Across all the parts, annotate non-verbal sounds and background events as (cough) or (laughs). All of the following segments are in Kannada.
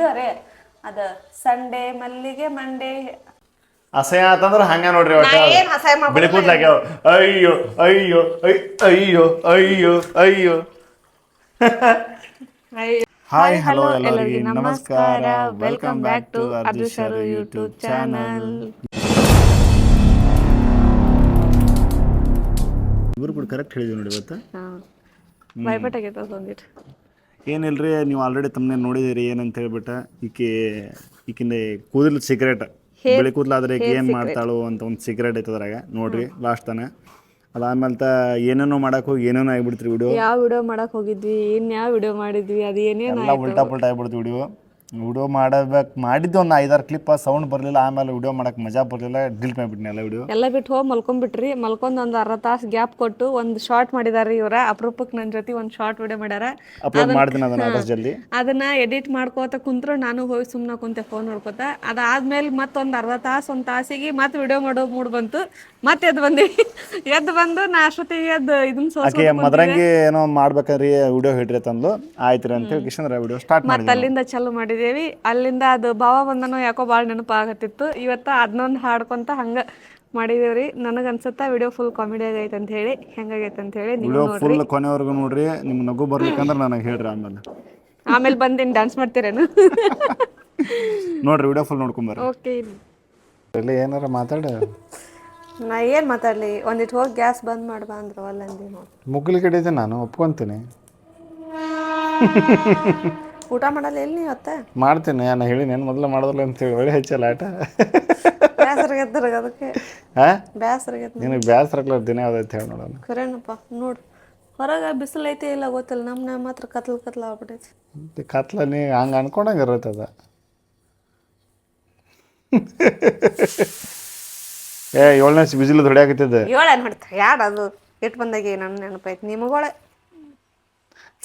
ಇದು ರೀ ಅದ ಸಂಡೇ ಮಲ್ಲಿಗೆ ಮಂಡೇ ಅಸಹ್ಯ ಆತಂದ್ರ ಹಂಗ ನೋಡ್ರಿ ಒಟ್ಟ ನಾ ಏನ್ ಅಸಹ್ಯ ಮಾಡ್ಕೊಳಲ್ಲ. ಬಿಳಿ ಕೂದ್ಲಾಗ್ಯಾವ ಅಯ್ಯೋ ಅಯ್ಯೋ ಅಯ್- ಅಯ್ಯೋ ಅಯ್ಯೋ. ಅಯ್ಯೋ ಹಾಯ್ ಹಲೋ ಎಲ್ಲರಿಗೆ. ನಮಸ್ಕಾರ. ವೆಲ್ಕಮ್ ಬ್ಯಾಕ್ ಟು ಅದೃಶ್ಯರು ಯೂಟ್ಯೂಬ್ ಚಾನಲ್ ಇಬ್ರು ಕೂಡ ಕರೆಕ್ಟ್ ಹೇಳಿದ್ವಿ ನೋಡಿ ಇವತ್ತು. ಭಯಪಟ್ಟ ಆಗೈತೆ ಏನಿಲ್ರಿ ನೀವು ಆಲ್ರೆಡಿ ತಮ್ಮನೆ ನೋಡಿದಿರಿ ಏನಂತ ಹೇಳ್ಬಿಟ್ಟು ಈಕೆ ಈಕಿಂದ ಕೂದಲ್ ಸಿಗರೇಟ್ ಬಿಳಿ ಕೂದಲಾದ್ರೆ ಈಕೆ ಏನು ಮಾಡ್ತಾಳು ಅಂತ ಒಂದು ಸಿಗರೇಟ್ ಐತೆ ಅದ್ರಾಗ ನೋಡ್ರಿ ಲಾಸ್ಟ್ ತಾನೆ. ಅದಾದ್ಮೇಲೆ ತ ಏನೇನೋ ಮಾಡಕ್ ಹೋಗಿ ಏನೇನೋ ಆಗ್ಬಿಡ್ತ್ರಿ ವಿಡಿಯೋ ಯಾವ ವಿಡಿಯೋ ಮಾಡಕ್ ಹೋಗಿದ್ವಿ ಏನ್ ಯಾವ ವಿಡಿಯೋ ಮಾಡಿದ್ವಿ ಅದು ಏನೇನು ಎಲ್ಲ ಉಲ್ಟಾ ಪುಲ್ಟಾ ಆಗ್ಬಿಡ್ತು ವಿಡಿಯೋ ವಿಡಿಯೋ ಮಾಡಬೇಕು. ಮಾಡಿದ್ದು ಒಂದು ಐದಾರು ಕ್ಲಿಪ್ ಸೌಂಡ್ ಬರಲಿಲ್ಲ ಆಮೇಲೆ ವಿಡಿಯೋ ಮಾಡಕ್ಕೆ ಮಜಾ ಬರಲಿಲ್ಲ ಡಿಲ್ಟ್ ಮಾಡಿಬಿಟ್ನಿ ಎಲ್ಲ ವಿಡಿಯೋ ಎಲ್ಲ ಬಿಟ್ಟು ಹೋಗಿ ಮಲ್ಕೊಂಡ್ಬಿಟ್ರಿ ಮಲ್ಕೊಂಡ್ ಒಂದು ಅರ್ಧ ತಾಸು ಗ್ಯಾಪ್ ಕೊಟ್ಟು ಒಂದು ಶಾರ್ಟ್ ಮಾಡಿದಾರೆ ಇವರ. ಅಪರೂಪಕ್ಕೆ ನನ್ನ ಜೊತೆ ಒಂದು ಶಾರ್ಟ್ ವಿಡಿಯೋ ಮಾಡ್ಯಾರ. ಅಪ್ಲೋಡ್ ಮಾಡ್ತೀನಿ ಅದನ್ನ ಆದಷ್ಟು ಜಲ್ದಿ. ಅದನ್ನ ಎಡಿಟ್ ಮಾಡ್ಕೋತ ಕುಂತ್ರು ನಾನು ಹೋಗಿ ಸುಮ್ಮನೆ ಕುಂತೆ ಫೋನ್ ನೋಡ್ಕೋತ. ಅದಾದ್ಮೇಲೆ ಮತ್ತೊಂದು ಅರ್ಧ ತಾಸು ಒಂದು ತಾಸಿಗೆ ಮತ್ತೆ ವಿಡಿಯೋ ಮಾಡೋ ಮೂಡ್ ಬಂತು. ಮತ್ತೆ ಎದ್ದು ಬಂದು (laughs) ಎದ್ದು ಬಂದು ನಾ ಅಷ್ಟೊತ್ತಿಗೆ ಎದ್ದು ಇದನ್ನ ಆಕೆ ಮದ್ರಂಗಿ ಏನೋ ಮಾಡ್ಬೇಕಾದ್ರೆ ವಿಡಿಯೋ ಹಿಡ್ರಿ ತಂದು ಆಯ್ತು ಅಂತ ಹೇಳಿ ವಿಡಿಯೋ ಸ್ಟಾರ್ಟ್ ಮತ್ತೆ ಅಲ್ಲಿಂದ ಚಾಲು ಮಾಡಿದೇವಿ. ಅಲ್ಲಿಂದ ಅದು ಭಾವ ಬಂದನೋ ಯಾಕೋ ಭಾಳ ನೆನಪಾಗತ್ತಿತ್ತು. ಇವತ್ತು ಅದನ್ನೊಂದು ಹಾಡ್ಕೊಂತ ಹಂಗ ಮಾಡಿದೇವ್ರಿ. ನನಗೆ ಅನ್ಸುತ್ತಾ ವಿಡಿಯೋ ಫುಲ್ ಕಾಮಿಡಿ ಆಗೈತೆ ಅಂತ ಹೇಳಿ ಹೆಂಗಾಗೈತೆ ಅಂತ ಹೇಳಿ ನೀವು ವಿಡಿಯೋ ಫುಲ್ ಕೊನೆವರೆಗೂ ನೋಡ್ರಿ ನಿಮ್ ನಗು ಬರ್ಲಿಕ್ಕಂದ್ರೆ ನನಗೆ ಹೇಳ್ರಿ ಆಮೇಲೆ. ಆಮೇಲೆ ಬಂದಿನ್ ಡ್ಯಾನ್ಸ್ ಮಾಡ್ತೀರೇನು? ನೋಡ್ರಿ ವಿಡಿಯೋ ಫುಲ್ ನೋಡ್ಕೊಂಬರ್ರಿ ಓಕೆ ಇಲ್ಲಿ ಏನಾರ ಮಾತಾಡ. ನಾ ಏನು ಮಾತಾಡಲಿ ಒಂದಿಟ್ಟು ಹೋಗಿ ಗ್ಯಾಸ್ ಬಂದ್ ಮಾಡ್ಬಾ ಅಂದ್ರೆ ಅಲ್ಲಂದಿ ನೋಡಿ ಮುಗ್ಲಿ ಕಡೆ ನಾನು ಒಪ್ಕೊಂತೀನಿ. (laughs) ಊಟ ಮಾಡಲ್ಲ ಎಲ್ಲಿ ನೀವು ಅತ್ತ? ಮಾಡ್ತೀನಿ ನಾನು ಹೇಳಿ ನಾನು ಮೊದಲು ಅಂತ ಹೇಳಿ ಒಳ್ಳೆ ಹೆಚ್ಚಲ್ಲ ಆಟ. ಬೇಸರಾಗೈತ್ರ ಅದಕ್ಕೆ? ಹಾ ಬೇಸರಾಗೈತೆ ನಿನಗೆ ಬೇಸರ ದಿನ ಯಾವ್ದೈತೆ ಹೇಳಿ ನೋಡೋಣ. ಕರೆನಪ್ಪ ನೋಡು. ಹೊರಗೆ ಬಿಸಿಲು ಐತೆ ಇಲ್ಲ ಗೊತ್ತಿಲ್ಲ ನಮ್ಮ ಮಾತ್ರ ಕತ್ಲು ಕತ್ಲು ಆಗ್ಬಿಟ್ಟೈತಿ ಕತ್ಲ ನೀ ಹಂಗೆ ಅನ್ಕೊಂಡಂಗೆ ಇರುತ್ತದ. ಏ ಏಳನೇ ಬಿಸಿಲು ಹೊಡ್ಯಾಕತ್ತಿದ್ದೆ. ಏಳೆ ನೋಡ್ತಾರೆ ಯಾರು ಅದು? ಇಟ್ಟು ಬಂದಾಗ ನನ್ನ ನೆನಪಾಯ್ತು ನಿಮಗೊಳೆ.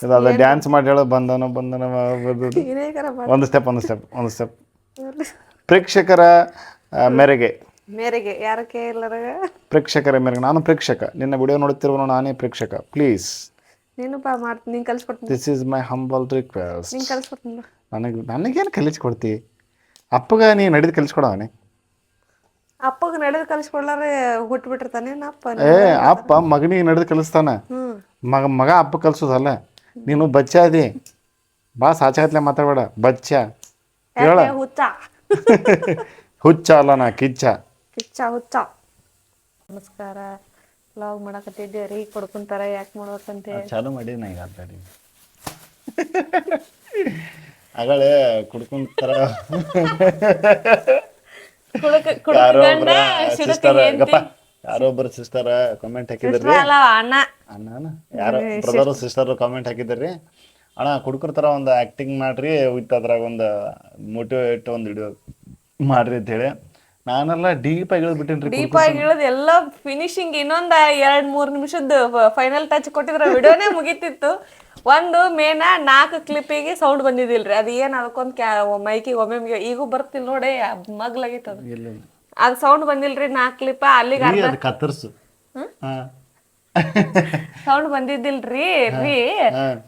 ಇದು ಅದ ಡ್ಯಾನ್ಸ್ ಮಾಡಿ ಹೇಳೋ ಬಂದನ ಬಂದನ ಏನೇಕರ ಒಂದು ಸ್ಟೆಪ್ ಒಂದು ಸ್ಟೆಪ್ ಒಂದು ಸ್ಟೆಪ್ ಪ್ರೇಕ್ಷಕರ ಮೆರೆಗೆ. ಮೇರೆಗೆ. ಯಾರಕ್ಕೆ ಇಲ್ಲರಾಗ ಪ್ರೇಕ್ಷಕರ ಮೇರೆಗೆ. ನಾನು ಪ್ರೇಕ್ಷಕ. ನಿನ್ನ ವಿಡಿಯೋ ನೋಡುತ್ತಿರುವ ನಾನೇ ಪ್ರೇಕ್ಷಕ. ಪ್ಲೀಸ್ ನೀನು ಬಾ ಮಾಡ್ತೀನಿ ನೀನು ಕಲಿಸ್ಕೊಡ್ತೀನಿ this is my humble request ನೀನು ಕಲಿಸ್ಕೊಡ್ತೀನಿ ನನಗೆ ನನಗೇನು ಕಲಿಸ್ಕೊಡ್ತಿ? ಅಪ್ಪಗ ನೀ ನಡೆದು ಕಲಿಸ್ಕೊಡವನೇ ಅಪ್ಪಗೆ ನಡೆದು ಕಲಿಸ್ಕೊಡ್ಲಾರೆ ಹುಟ್ಬಿಟ್ಟಿರ್ತಾನೆ ಅಪ್ಪ. ಏ ಅಪ್ಪ ಮಗನಿಗೆ ನಡೆದು ಕಲಿಸ್ತಾನ. ಮಗ ಮಗ ಅಪ್ಪ ಕಲ್ಸೋದಲ್ಲ. ನೀನು ಬಚ್ಚ ಅದಿ. ಬಾ ಸಾಚಾತ್ಲೆ ಮಾತಾಡಬೇಡ. ಬಚ್ಚ. ಹೇಳ ಹುಚ್ಚ. ಹುಚ್ಚ ಅಲ್ಲ ನಾ ಕಿಚ್ಚ. ಕಿಚ್ಚ ಹುಚ್ಚ. ನಮಸ್ಕಾರ. ಲಾಗ್ ಮಾಡಕತ್ತಿದ್ದೇವ್ರಿ ಕೊಡ್ಕೊಂತಾರ ಯಾಕೆ ಮಾಡ್ಬೇಕಂತ? ಹೇಳಿ ಚಾಲು ಮಾಡಿ ನಾ ಈಗ ಆಲ್ರೆಡಿ ಆಗಳೇ ಕುಡ್ಕೊಂತಾರ ಕುಡುಕ ಗಪ್ಪ. ಯಾರೋ ಒಬ್ಬರು ಸಿಸ್ಟರ್ ಕಾಮೆಂಟ್ ಹಾಕಿದ್ರಿ? ಅಲ್ಲ ಅಣ್ಣ. ಅಣ್ಣನ ಯಾರೋ ಬ್ರದರ್ ಸಿಸ್ಟರ್ ಕಾಮೆಂಟ್ ಹಾಕಿದ್ರಿ? ಅಣ್ಣ ಕುಡ್ಕರ್ತಾರ ಒಂದು ಆಕ್ಟಿಂಗ್ ಮಾಡ್ರಿ ವಿತ್ ಅದ್ರಾಗ ಒಂದು ಮೋಟಿವೇಟ್ ಒಂದು ವಿಡಿಯೋ ಮಾಡ್ರಿ ಅಂತ ಹೇಳಿ. ನಾನೆಲ್ಲ ಡೀಪ್ ಆಗಿ ಇಳಿದ್ಬಿಟ್ಟಿನಿ ಡೀಪ್ ಆಗಿ ಇಳಿದ್ ಎಲ್ಲ ಫಿನಿಶಿಂಗ್ ಇನ್ನೊಂದ ಎರಡ್ ಮೂರ್ ನಿಮಿಷದ ಫೈನಲ್ ಟಚ್ ಕೊಟ್ಟಿದ್ರ ವಿಡಿಯೋನೇ ಮುಗಿತಿತ್ತು. ಒಂದು ಮೇನ ನಾಲ್ಕು ಕ್ಲಿಪ್ಪಿಗೆ ಸೌಂಡ್ ಬಂದಿದ್ದಿಲ್ರಿ. ಅದು ಏನ್ ಅದಕ್ಕೊಂದ್ ಮೈಕಿಗೆ ಒಮ್ಮೆ ಈಗೂ ಬರ್ತಿಲ್ಲ ನೋಡಿ ಮಗ್ಲಾಗಿತ್ತು ಅದು. ಇಲ್ಲ. ಅದು ಸೌಂಡ್ ಬಂದಿಲ್ರಿ ನಾ ಕ್ಲಿಪ್ ಅಲ್ಲಿಗೆ ಅರ್ಧ ಅದು ಕತ್ತರ್ಸು. ಹಾ. ಸೌಂಡ್ ಬಂದಿದ್ದಿಲ್ರಿ ರೀ.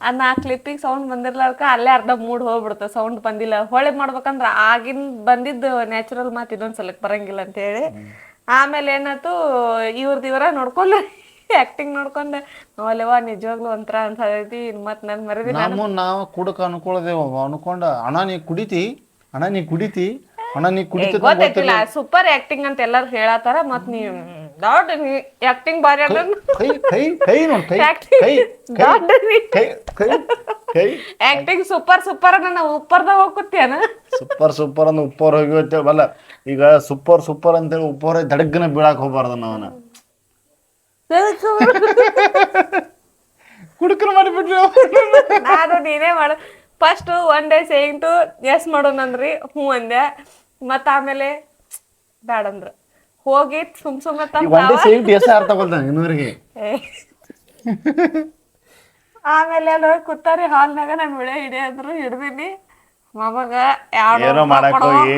ಆ ನಾ ಕ್ಲಿಪ್ಪಿಗೆ ಸೌಂಡ್ ಬಂದಿರ್ಲಾರ್ಕ ಅಲ್ಲೇ ಅರ್ಧ ಮೂಡ್ ಹೋಗ್ಬಿಡ್ತ ಸೌಂಡ್ ಬಂದಿಲ್ಲ. ಹೊಳೆ ಮಾಡ್ಬೇಕಂದ್ರ ಆಗಿನ್ ಬಂದಿದ್ದು ನ್ಯಾಚುರಲ್ ಮಾತು ಇದೊಂದ್ ಸಲಕ್ ಬರಂಗಿಲ್ಲ ಅಂತ ಹೇಳಿ ಆಮೇಲೆ ಏನಾಯ್ತು ಇವ್ರದ್ ಇವರ ನೋಡ್ಕೊಂಡ್ ಆಕ್ಟಿಂಗ್ ನೋಡ್ಕೊಂಡ ಅಲ್ಲೆವಾ ನಿಜವಾಗ್ಲೂ ಒಂಥರ ಅನ್ಸೈತಿ ಮತ್ ನನ್ ಮರದಿ ನಾವು ನಾವು ಕುಡಕ ಅನ್ಕೊಳ್ದೇವ ಅನ್ಕೊಂಡ ಅಣ್ಣ ನೀ ಕುಡಿತಿ? ಅಣ್ಣ ನೀ ಕುಡಿತಿ? ಅಣ್ಣ ನೀ ಕುಡಿತಿ ಗೊತ್ತಾಯ್ತಿಲ್ಲ ಸೂಪರ್ ಆಕ್ಟಿಂಗ್ ಅಂತ ಎಲ್ಲಾರು ಹೇಳತ್ತಾರ ಮತ್ ನೀವ್ ದೊಡ್ಡ ಆಕ್ಟಿಂಗ್ ಬಾರಿ ಕೈ ಕೈ ಕೈ ನೋಡ್ ಕೈ ಕೈ ದೊಡ್ಡ ನೀ. ಕೈ ಕೈ ಕೈ. ಆಕ್ಟಿಂಗ್ ಸೂಪರ್ ಸೂಪರ್ ನನ್ನ ಉಪ್ಪರ್ದಾಗ ಹೋಗ್ಕೊತ್ಯಾನ ಸೂಪರ್ ಸೂಪರ್ ಅಂದ್ರೆ ಉಪ್ಪರ್ ಹೋಗಿ ಬಲ್ಲ ಈಗ ಸೂಪರ್ ಸೂಪರ್ ಅಂತೇಳಿ ಉಪ್ಪರ ದಡಗ್ನ ಬೀಳಾಕ್ ಹೋಗ್ಬಾರ್ದ ನಾವನ ಕುಡುಕರು ಮಾಡಿಬಿಟ್ರಿ ನಾನು ನೀನೇ ಮಾಡ. First one day saying to S ಮಾಡೋಣಂದ್ರಿ ಹ್ಞೂ ಅಂದೆ. ಮತ್ತ ಆಮೇಲೆ ಬ್ಯಾಡ ಅಂದ್ರ. ಹೋಗಿ ಸುಮ್ ಸುಮ್ಮ ಈಗ ಒಂದೇ ಸೇಮ್ ಎಸ್ ಅರ್ಥ ತಗೊಳ್ತಾನೆ ಇನ್ನೂರಿಗೆ. (laughs) ಆಮೇಲೆ ಅಲ್ಲಿ ಹೋಗಿ ಕೂತಾರಿ ಹಾಲ್ನಾಗ ನಾನು ವಿಳೆ ಹಿಡಿಯಂದ್ರು ಹಿಡ್ದೀನಿ. ಮಮಗ ಏನೋ ಮಾಡಕ್ ಹೋಗಿ.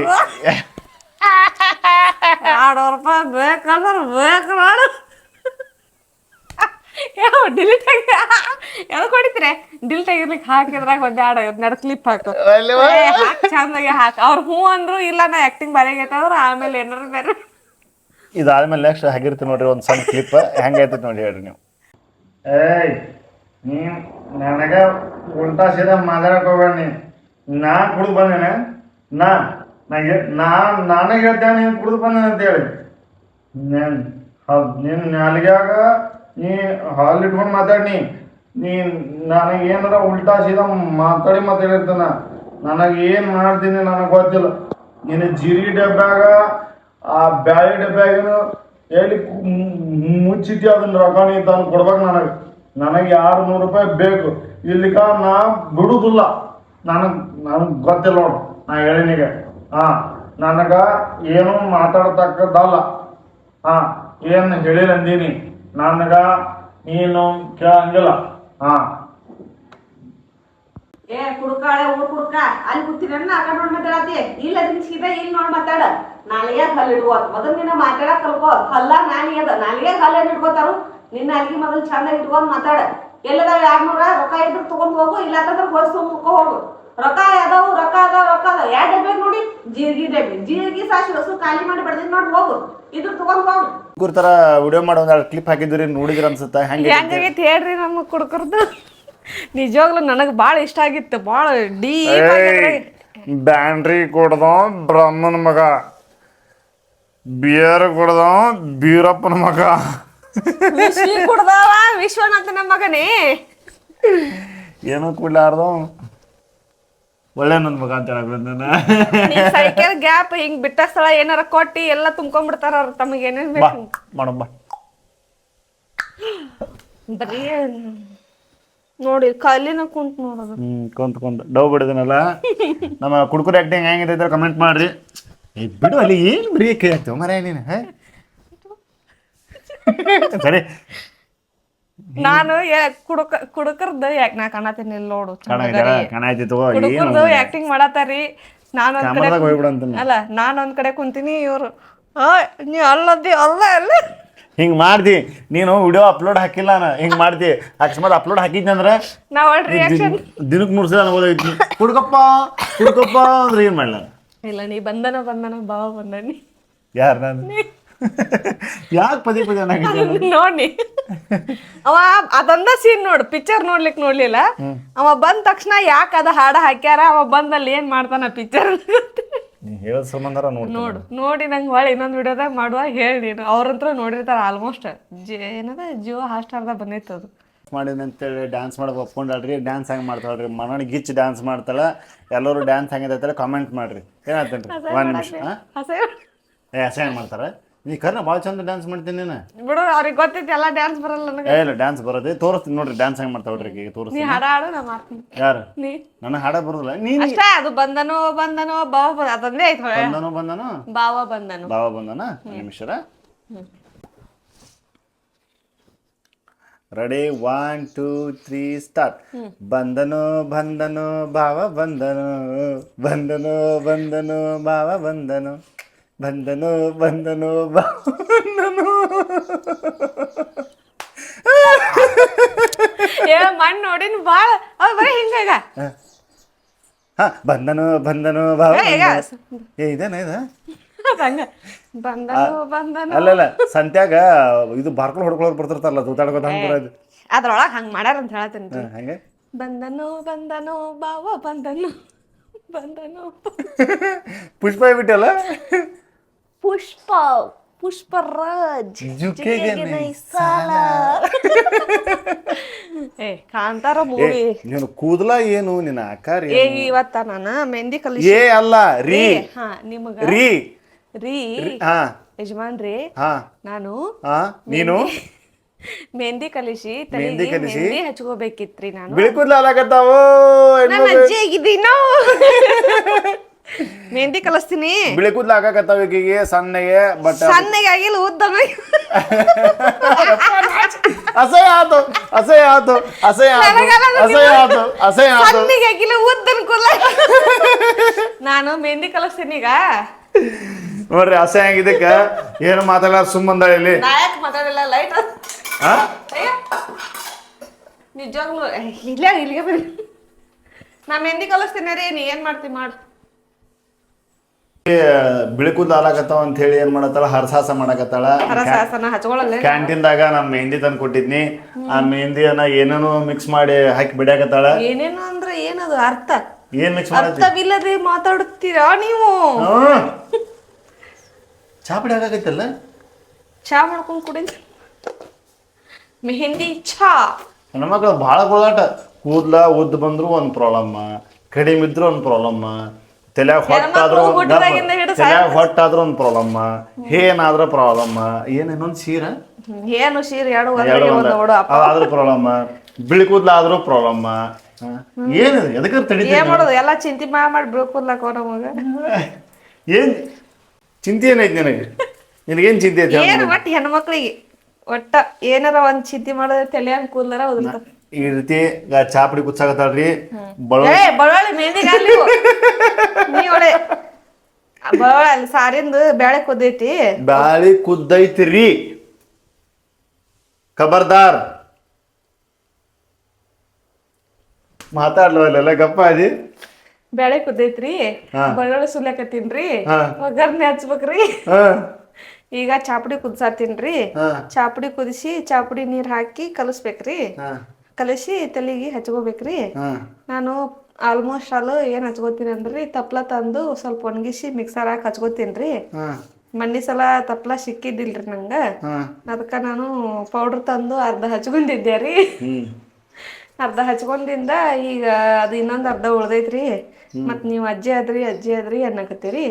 ಎರಡು ರೂಪಾಯಿ ಬೇಕಂದ್ರೆ ಬೇಕು ನೋಡು. ಯಾವ ಡಿಲೀಟ್ ಆಗಿ (laughs) ಯಾವ್ದು ಹೊಡಿತೀರಿ ಡಿಲೀಟ್ ಆಗಿರ್ಲಿಕ್ಕೆ ಹಾಕಿದ್ರಾಗ ಒಂದ್ ಎರಡು ಒಂದೆರಡು ಕ್ಲಿಪ್ ಹಾಕು. ಏ, ಹಾಕ್ ಚಂದಾಗಿ ಹಾಕ್. ಅವ್ರ ಹ್ಞೂ ಅಂದ್ರು ಇಲ್ಲ ನಾ ಆಕ್ಟಿಂಗ್ ಬಾರಿ ಆಗೈತೆ ಅಂದ್ರೆ ಆಮೇಲೆ ಏನಾರು ಬೇರೆ. ಇದಾದ್ಮೇಲೆ ನೆಕ್ಸ್ಟ್ ಹಾಗಿರ್ತೀವಿ ನೋಡ್ರಿ ಒಂದು ಸಣ್ಣ ಕ್ಲಿಪ್ ಹೆಂಗೈತೆ ನೋಡಿ ಹೇಳ್ರಿ ನೀವು. ಏಯ್ ನೀ ನನಗೆ ಉಲ್ಟಾ ಸೀದಾ ಮಾತಾಡಕ್ ಹೋಗ್ಬೇಡ ನೀ ನಾ ಕುಡ್ದು ಬಂದೇನೆ. ನಾ ನನಗೆ ನಾ ನಾನೇ ಹೇಳ್ತೇನೆ ನೀನು ಕುಡ್ದು ಬಂದೇನೆ ಅಂತೇಳಿ. ನೀನು ನಿನ್ನ ನಾಲಿಗ್ಯಾಗ ನೀ ಹಾಲ್ ಇಟ್ಕೊಂಡು ಮಾತಾಡಿ ನೀ ನನಗೆ ಏನಾರ ಉಲ್ಟಾ ಸೀದಾ ಮಾತಾಡಿ ಮಾತಾಡಿರ್ತಾನ. ನನಗೆ ಏನು ಮಾಡ್ತೀನಿ ನನಗೆ ಗೊತ್ತಿಲ್ಲ. ನೀನು ಜೀರಿಗೆ ಡಬ್ಬ್ಯಾಗ ಆ ಬ್ಯಾಳಿ ಡಬ್ಬ್ಯಾಗನು ಹೇಳಿ ಮುಚ್ಚಿತಿ ಅದನ್ನ ರೊಕ್ಕ ನೀ ತಂದು ಕೊಡ್ಬೇಕು ನನಗೆ. ನನಗೆ ಆರು ನೂರು ರೂಪಾಯಿ ಬೇಕು. ಇಲ್ಲಿಕ ನಾ ಬಿಡುದಿಲ್ಲ. ನನಗೆ ನನಗೆ ಗೊತ್ತಿಲ್ಲ ನೋಡು, ನಾ ಹೇಳಿನಿಗೆ ಹಾಂ, ನನಗೆ ಏನು ಮಾತಾಡ್ತಕ್ಕದ್ದಲ್ಲ. ಹಾಂ, ಏನು ಹೇಳಿಲ್ಲ ಅಂದೀನಿ. ನನಗೆ ನೀನು ಕೇಳಂಗಿಲ್ಲ ಹಾ. ಏ, ಕುಡ್ಕಾಳೆ, ಊರ್ ಕುಡ್ಕ. ಅಲ್ಲಿ ಕೂತಿರನ್ನ ಆ ಕಡೆ ನೋಡಿ ಮಾತಾಡತಿ ಇಲ್ಲ ನಿನ್ ಸೀದಾ ಇಲ್ಲಿ ನೋಡಿ ಮಾತಾಡ. ನಾಲಿಗೆ ಹಲ್ಲು ಇಡ್ಕೋತ ಮೊದಲ್ ನಿನ್ನ ಮಾತಾಡಕ್ ಕಲ್ಕೋ. ಹಲ್ಲ ಅದ. ನಾಲಿಗೆ ಹಲ್ಲ ಇಟ್ಕೋತಾರು ನಿನ್ನ ಅಲ್ಲಿಗೆ ಮೊದಲ್ ಚಂದ ಇಟ್ಕೊಂಡ್ ಮಾತಾಡ. ಎಲ್ಲದಾವ ಎರಡ್ನೂರ ರೊಕ್ಕ ಇದ್ರ ತಗೊಂಡ್ ಹೋಗು ಇಲ್ಲ ಅಂತಂದ್ರೆ ಹೊಸ್ ಹೋಗು. ರೊಕ್ಕ ಅದಾವು ರೊಕ್ಕ ಅದಾವ ಎರಡು ಡಬ್ಬೆ ನೋಡಿ? ಜೀರಿಗೆ ಡಬ್ಬಿ ಜೀರಿಗೆ ಸಾಸಿ ಹಸು ಖಾಲಿ ಮಾಡಿ ಬಡ್ದಿದ್ ನೋಡಿ ಹೋಗು. ಇದ್ರ ತಗೊಂಡ್ ಹೋಗು. ಗುರ್ತರ ವಿಡಿಯೋ ಮಾಡೋ ಒಂದು ಕ್ಲಿಪ್ ಹಾಕಿದ್ರಿ ನೋಡಿದ್ರ ಅನ್ಸುತ್ತೆ? ಹೆಂಗೆ ಹೆಂಗಾಗೈತಿ ಹೇಳ್ರಿ ನಮ್ಮ ಕುಡ್ಕರ್ದು. ನಿಜವಾಗ್ಲೂ ನನಗೆ ಭಾಳ ಇಷ್ಟ ಆಗಿತ್ತು ಭಾಳ ಡಿ ಬ್ಯಾಂಡ್ರಿ ಕೊಡ್ದ ಬ್ರಹ್ಮನ ಮಗ. ಬಿಯರ್ ಕೊಡ್ದ ಬೀರಪ್ಪನ ಮಗ. ಕುಡ್ದವ ವಿಶ್ವನಾಥನ ಮಗನೇ. ಏನೋ ಕೊಡ್ಲಾರ್ದ? ಒಳ್ಳೆ ನನ್ ಮಗ ಅಂತ ಹೇಳಕ್ ಸೈಕಲ್ ಗ್ಯಾಪ್ ಹಿಂಗ್ ಬಿಟ್ಟ ಸ್ಥಳ ಏನಾರ ಕೊಟ್ಟಿ ಎಲ್ಲ ತುಂಬ್ಕೊಂಡ್ಬಿಡ್ತಾರ ಅವ್ರ ತಮಗೆ ಏನೇನ್ ಬೇಕು? ಮಾಡೋಣ ಬಾ. ಬರೀ ನೋಡಿ ಕಲ್ಲಿನ ಕುಂತ್ ನೋಡೋದು. ಹ್ಮ್ ಕೊಂತ ಕೊಂತ. ಡವ್ ಬಿಡಿದನಲ್ಲ? ನಮ್ಮ ಕುಡ್ಕುರಿ ಆಕ್ಟಿಂಗ್ ಹೆಂಗಿದೆ ಕಮೆಂಟ್ ಮಾಡ್ರಿ. ಏ ಬಿಡು ಅಲ್ಲಿ ಏನು ಬರೀ ಕೈ ಆಗ್ತೇವೆ ಮರ ನೀನು ಹೇ? ಸರಿ. ನಾನು ಕುಡಕ ಕುಡುಕ ಕುಡುಕರ್ದ ಯಾಕೆ ನಾ ಕಾಣತೀನಿ ಇಲ್ಲಿ ನೋಡು ಕಾಣಾಯ್ತಾ ತಗೋ ಕುಡುಕರ್ದು ಆಕ್ಟಿಂಗ್ ಮಾಡತ್ತಾರಿ. ನಾನು ಅಲ್ಲ ನಾನು ಒಂದ್ ಕಡೆ ಕುಂತೀನಿ ಇವ್ರು. ಆ ನೀ ಅಲ್ಲದಿ ಅಲ್ಲ ಅಲ್ಲ. ಹಿಂಗ್ ಮಾಡ್ದಿ. ನೀನು ವಿಡಿಯೋ ಅಪ್ಲೋಡ್ ಹಾಕಿಲ್ಲ ನಾನು ಹಿಂಗ್ ಮಾಡ್ದಿ. ಅಕಸ್ಮಾತ್ ಅಪ್ಲೋಡ್ ಹಾಕಿದ್ನಂದ್ರ ದಿನಕ್ಕೆ ಮೂರು ಸಲ ಅನ್ಬೋದೈತಿ ಹುಡ್ಕಪ್ಪ ಹುಡ್ಕಪ್ಪ ಅಂದ್ರೆ ಏನ್ ಮಾಡ್ಲ ಇಲ್ಲ ನೀ ಬಂದನ ಬಂದನ ಬಾವ ಬಂದನಿ. ಯಾರು ನಾನು? ಯಾಕೆ ಪದೇ ಪದೇ ನೋಡಿ. ಅವ ಅದೊಂದ ಸೀನ್ ನೋಡು ಪಿಕ್ಚರ್ ನೋಡ್ಲಿಕ್ ನೋಡ್ಲಿಲ್ಲ. ಅವ ಬಂದ ತಕ್ಷಣ ಯಾಕೆ ಅದ ಹಾಡ ಹಾಕ್ಯಾರ? ಅವ ಬಂದಲ್ಲಿ ಏನ್ ಮಾಡ್ತಾನ ಪಿಕ್ಚರ್ ನೀ ಹೇಳೋ ಸಂಬಂಧರ ನೋಡಿ ನೋಡು ನೋಡಿ ನಂಗೆ ಹೊಳೆ ಇನ್ನೊಂದು ವಿಡಿಯೋದಾಗ ಮಾಡುವ ಹೇಳಿ ನೀನು. ಅವ್ರಂತ್ರ ನೋಡಿರ್ತಾರ ಆಲ್ಮೋಸ್ಟ್ ಜಿ ಏನದ? ಜಿಯೋ ಹಾಸ್ಟಾರ್ದಾಗ ಬಂದೈತೆ ಅದು. ಮಾಡಿದ ಅಂತೇಳಿ ಡ್ಯಾನ್ಸ್ ಮಾಡೋದು ಒಪ್ಕೊಂಡಾಳ್ರಿ ಡ್ಯಾನ್ಸ್ ಹೆಂಗೆ ಮಾಡ್ತಾಳ್ರಿ. ಮನೋಣಿ ಗಿಚ್ ಡ್ಯಾನ್ಸ್ ಮಾಡ್ತಾಳ ಎಲ್ಲರೂ ಡ್ಯಾನ್ಸ್ ಹೆಂಗೈತೆ ಕಾಮೆಂಟ್ ಮಾಡ್ರಿ. ಏನಾಗ್ತೇನ್ರಿ ಒಂದು ನಿಮಿಷ ಹಾಂ ಏ ಮಾಡ್ತಾರೆ? ನೀ ಕರ್ನ ಭಾಳ ಚಂದ ಡ್ಯಾನ್ಸ್ ಮಾಡ್ತೀನಿ ನೀನು. ಬಿಡು ಅವ್ರಿಗೆ ಗೊತ್ತೈತಿ ಎಲ್ಲ ಡ್ಯಾನ್ಸ್ ಬರಲ್ಲ ನನಗೆ. ಏ ಇಲ್ಲ ಡ್ಯಾನ್ಸ್ ಬರೋದೇ. ತೋರಿಸ್ತೀನಿ ನೋಡ್ರಿ ಡ್ಯಾನ್ಸ್ ಹೆಂಗೆ ಮಾಡ್ತಾವ್ರಿ ಈಗ ನೀ ತೋರಿಸ್ತೀನಿ. ಹಾಡ ಹಾಡು ನಾ ಮಾಡ್ತೀನಿ. ಯಾರು? ನೀ. ನನಗೆ ಹಾಡ ಬರೋದಿಲ್ಲ. ನೀನು ಅಷ್ಟೇ ಅದು ಬಂದನೋ ಬಂದನೋ ಬಾವ ಬಂದ ಅದೊಂದೇ ಐತೆ ಹೊಳೆ. ಬಂದನು ಬಂದನು ಬಾವ ಬಂದನು ಬಾವ ಬಂದನ ನಿಮಿಷರ ready one two three start ಬಂದನು ಬಂದನು ಬಾವ ಬಂದನು ಬಂದನು ಬಂದನು ಬಾವ ಬಂದನು ಬಂದನು ಬಂದನು ಬಂದನು. ಏ ಮಣ್ಣು ನೋಡಿನ ಬಾಳ ಅವ್ ಬರೀ ಹಿಂಗಾಗ ಹಾ. ಬಂದನು ಬಂದನು ಭಾವ ಏ. ಇದೇನ ಇದ? ಬಂದನು ಬಂದನು. ಅಲ್ಲಲ್ಲ ಸಂತ್ಯಾಗ ಇದು ಬಾರ್ಕಲ್ ಹೊಡ್ಕೊಳ್ಳೋರು ಬರ್ತಿರ್ತಾರಲ್ಲ ತೂತಾಡ್ಕೊತ ಹಂಗೆ ಬರೋದು. ಅದ್ರೊಳಗ ಹಂಗ ಮಾಡ್ಯಾರ ಅಂತ ಹೇಳತ್ತೀನಿ ಹಂಗೆ? ಬಂದನು ಬಂದನು ಬಾವ ಬಂದನು ಬಂದನು. ಪುಷ್ಪ ಬಿಟ್ಟಲ್ಲ ಪುಷ್ಪ ಪುಷ್ಪರಾಜ್ ಜುಕೆಗೆ ನೈ ಸಾಲ. (laughs) ಏ ಕಾಂತಾರ ಮೂವಿ ನೀನು ಕೂದಲ ಏನು? ನಿನ್ನ ಆಕಾರ ಏ ಇವತ್ತ ನಾನ ಮೆಹಂದಿ ಕಲಿಸಿ. ಏ ಅಲ್ಲ ರೀ. ಹಾ ನಿಮಗ. ರೀ. ರೀ ಹಾ. ಯಜಮಾನ್ರಿ ಹಾ. ನಾನು ಹಾ ನೀನು? ಮೆಹಂದಿ (laughs) ಕಲಿಸಿ ಮೆಹಂದಿ ಕಲಿಸಿ? ಹಚ್ಕೋಬೇಕಿತ್ರಿ ನಾನು. ಬಿಳಿ ಕೂದಲ ಅಲಾಗತ್ತಾವು ನಮ್ಮ ಅಜ್ಜಿ ಆಗಿದ್ದೀನೋ. (laughs) ಮೆಹಂದಿ ಕಲಸ್ತೀನಿ ಬಿಳಿ ಕೂದ್ಲು ಹಾಕಾಕತ್ತಾವ ಈಕಿಗೆ ಸಣ್ಣಗೆ ಬಟ್ ಸಣ್ಣಗೆ ಆಗಿಲ್ಲ ಉದ್ದನ ಅಸಹ್ಯ ಆತು ಅಸಹ್ಯ ಆತು ಅಸಹ್ಯ ಆತು ಅಸಹ್ಯ ಆತು ಅಸಹ್ಯ ಆತು. ಸಣ್ಣಗೆ ಆಗಿಲ್ಲ ಉದ್ದನ ಕೂದ್ಲ ನಾನು ಮೆಹಂದಿ ಕಲಸ್ತೀನಿ ಈಗ. ನೋಡ್ರಿ ಅಸಹ್ಯ ಆಗಿದ್ದಕ್ಕ ಏನು ಮಾತಾಡ ಸುಮ್ಮಂದ ಇಲ್ಲಿ. ನಾಯಕ್ ಮಾತಾಡಿಲ್ಲ ಲೈಟ್ ನಿಜವಾಗ್ಲೂ ಇಲ್ಲ ಇಲ್ಲಿಗೆ ಬರ್ರಿ ನಾ ಮೆಹಂದಿ ಕಲಿಸ್ತೀನಿ ರೀ ನೀ ಏನ್ ಮಾಡ್ತೀನಿ ಮಾಡು. ಬಿಳಿ ಕೂದಲು ಅಂತ ಹೇಳಿ ಏನ್ ಮಾಡತ್ತಾಳ? ಹರಸಾಸ ಮಾಡಕತ್ತಾಳ. ಹರಸಾಸನ ದಾಗ ಕ್ಯಾಂಟೀನ್ದಾಗ ನಾ ಮೆಹಂದಿ ತಂದು ಕೊಟ್ಟಿದ್ನಿ. ಆ ಮೆಹಂದಿಯನ್ನ ಏನೇನೋ ಮಿಕ್ಸ್ ಮಾಡಿ ಹಾಕಿ ಬಿಡಾಕತ್ತಾಳ ಏನೇನು ಅಂದ್ರೆ ಏನದು ಅರ್ಥ? ಏನ್ ಮಿಕ್ಸ್ ಅರ್ಥವಿಲ್ಲದೆ ಮಾತಾಡುತ್ತೀರಾ ನೀವು. ಚಾ ಪುಡಿ ಚಾ ಮಾಡ್ಕೊಂಡು ಕುಡಿ. ಮೆಹಂದಿ ಚಾ. ಹೆಣ್ಮಕ್ಳು ಭಾಳ ಗೋಳಾಟ. ಕೂದ್ಲ ಉದ್ದ ಬಂದ್ರು ಒಂದ್ ಪ್ರಾಬ್ಲಮ್ ಕಡಿಮೆ ಇದ್ರು ಒಂದ್ ಪ್ರಾಬ್ಲಮ್ ತಲ್ಯಾಗ ಹೊಟ್ಟಾದ್ರೂ ತಲ್ಯಾಗ ಹೊಟ್ಟಾದ್ರೂ ಒಂದ್ ಪ್ರಾಬ್ಲಮ್ ಏನಾದ್ರ ಪ್ರಾಬ್ಲಮ್ ಏನ್ ಇನ್ನೊಂದ್ ಸೀರ? ಏನು ಸೀರೆ ಎರಡು ಆದ್ರೂ ಪ್ರಾಬ್ಲಮ್ ಬಿಳಿ ಕೂದ್ಲ ಆದ್ರೂ ಪ್ರಾಬ್ಲಮ್ ಏನು ಎದಕ್ಕೆ ತಡಿತೀವಿ ಏನ್ ಮಾಡೋದು? ಎಲ್ಲಾ ಚಿಂತಿ ಮಾಡಿ ಮಾಡಿ ಬೀಳ್ಕೊಡ್ಲಕ್ಕ ನಮಗ ಏನ್? ಚಿಂತೆ ಏನೈತಿ ನಿನಗೆ? ನಿನಗೇನ್ ಚಿಂತೆ ಐತಿ ಏನು ಒಟ್ಟ ಹೆಣ್ಮಕ್ಳಿಗೆ? ಒಟ್ಟ ಏನಾರ ಒಂದ್ ಚಿಂತೆ ಮಾಡಿದ್ರೆ ತಲೆಯಂಗೆ ಕೂದಲಾರ ಉದುರ್ತಾವ. ಈ ರೀತಿ ಈಗ ಚಾ ಪುಡಿ ಕುಚ್ಚಾಕತ್ತಾಳ್ರಿ ಬಳ ಏ ಬಳ್ಳೊಳ್ಳಿ ಮೆಹಂದಿಗೆ ಅಲ್ಲಿ ನೀ ಒಳ್ಳೆ ಬಳ್ಳೊಳ್ಳಿ ಅಲ್ಲಿ ಸಾರಿಂದು ಬ್ಯಾಳೆ ಕುದ್ದೈತಿ. ಬ್ಯಾಳಿ ಕುದ್ದೈತ್ರಿ. ಖಬರ್ದಾರ್. ಮಾತಾಡ್ಲವಲ್ಲ ಗಪ್ಪ ಅದಿ ಬ್ಯಾಳೆ ಕುದ್ದೈತ್ರಿ. ಹಾ. ಬಳ್ಳೊಳ್ಳಿ ಸುಲ್ಯಾಕತ್ತೀನ್ರಿ. ಹಾ. ಒಗ್ಗರ್ನೆ ಹಚ್ಬೇಕ್ರಿ. ಹಾ. ಈಗ ಚಾಪುಡಿ ಕುದ್ಸಾತೀನ್ರಿ. ಹಾ. ಚಾಪುಡಿ ಕುದಿಸಿ ಚಾಪುಡಿ ನೀರ್ ಹಾಕಿ ಕಲಸ್ಬೇಕ್ರಿ. ಹಾ. ಕಲಸಿ ತಲೆಗೆ ಹಚ್ಕೋಬೇಕ್ರಿ. ನಾನು ಆಲ್ಮೋಸ್ಟ್ ಆಲ್ ಏನ್ ಹಚ್ಕೋತೀನಿ ಅಂದ್ರಿ ತಪ್ಲ ತಂದು ಸ್ವಲ್ಪ ಒಣಗಿಸಿ ಮಿಕ್ಸರ್ ಹಾಕಿ ಹಚ್ಕೋತೀನಿ ರೀ ಹಾ. ಮನ್ನಿ ಸಲ ತಪ್ಲ ಸಿಕ್ಕಿದ್ದಿಲ್ರಿ ನಂಗ. ಅದಕ್ಕ ನಾನು ಪೌಡರ್ ತಂದು ಅರ್ಧ ಹಚ್ಕೊಂಡಿದ್ದೆ ರೀ. ಅರ್ಧ ಹಚ್ಕೊಂಡಿಂದ ಈಗ ಅದು ಇನ್ನೊಂದ್ ಅರ್ಧ ಉಳ್ದೈತ್ರಿ. ಮತ್ ನೀವ್ ಅಜ್ಜಿ ಆದ್ರಿ ಅಜ್ಜಿ ಆದ್ರಿ ಅನ್ನಕತ್ತೀರಿ.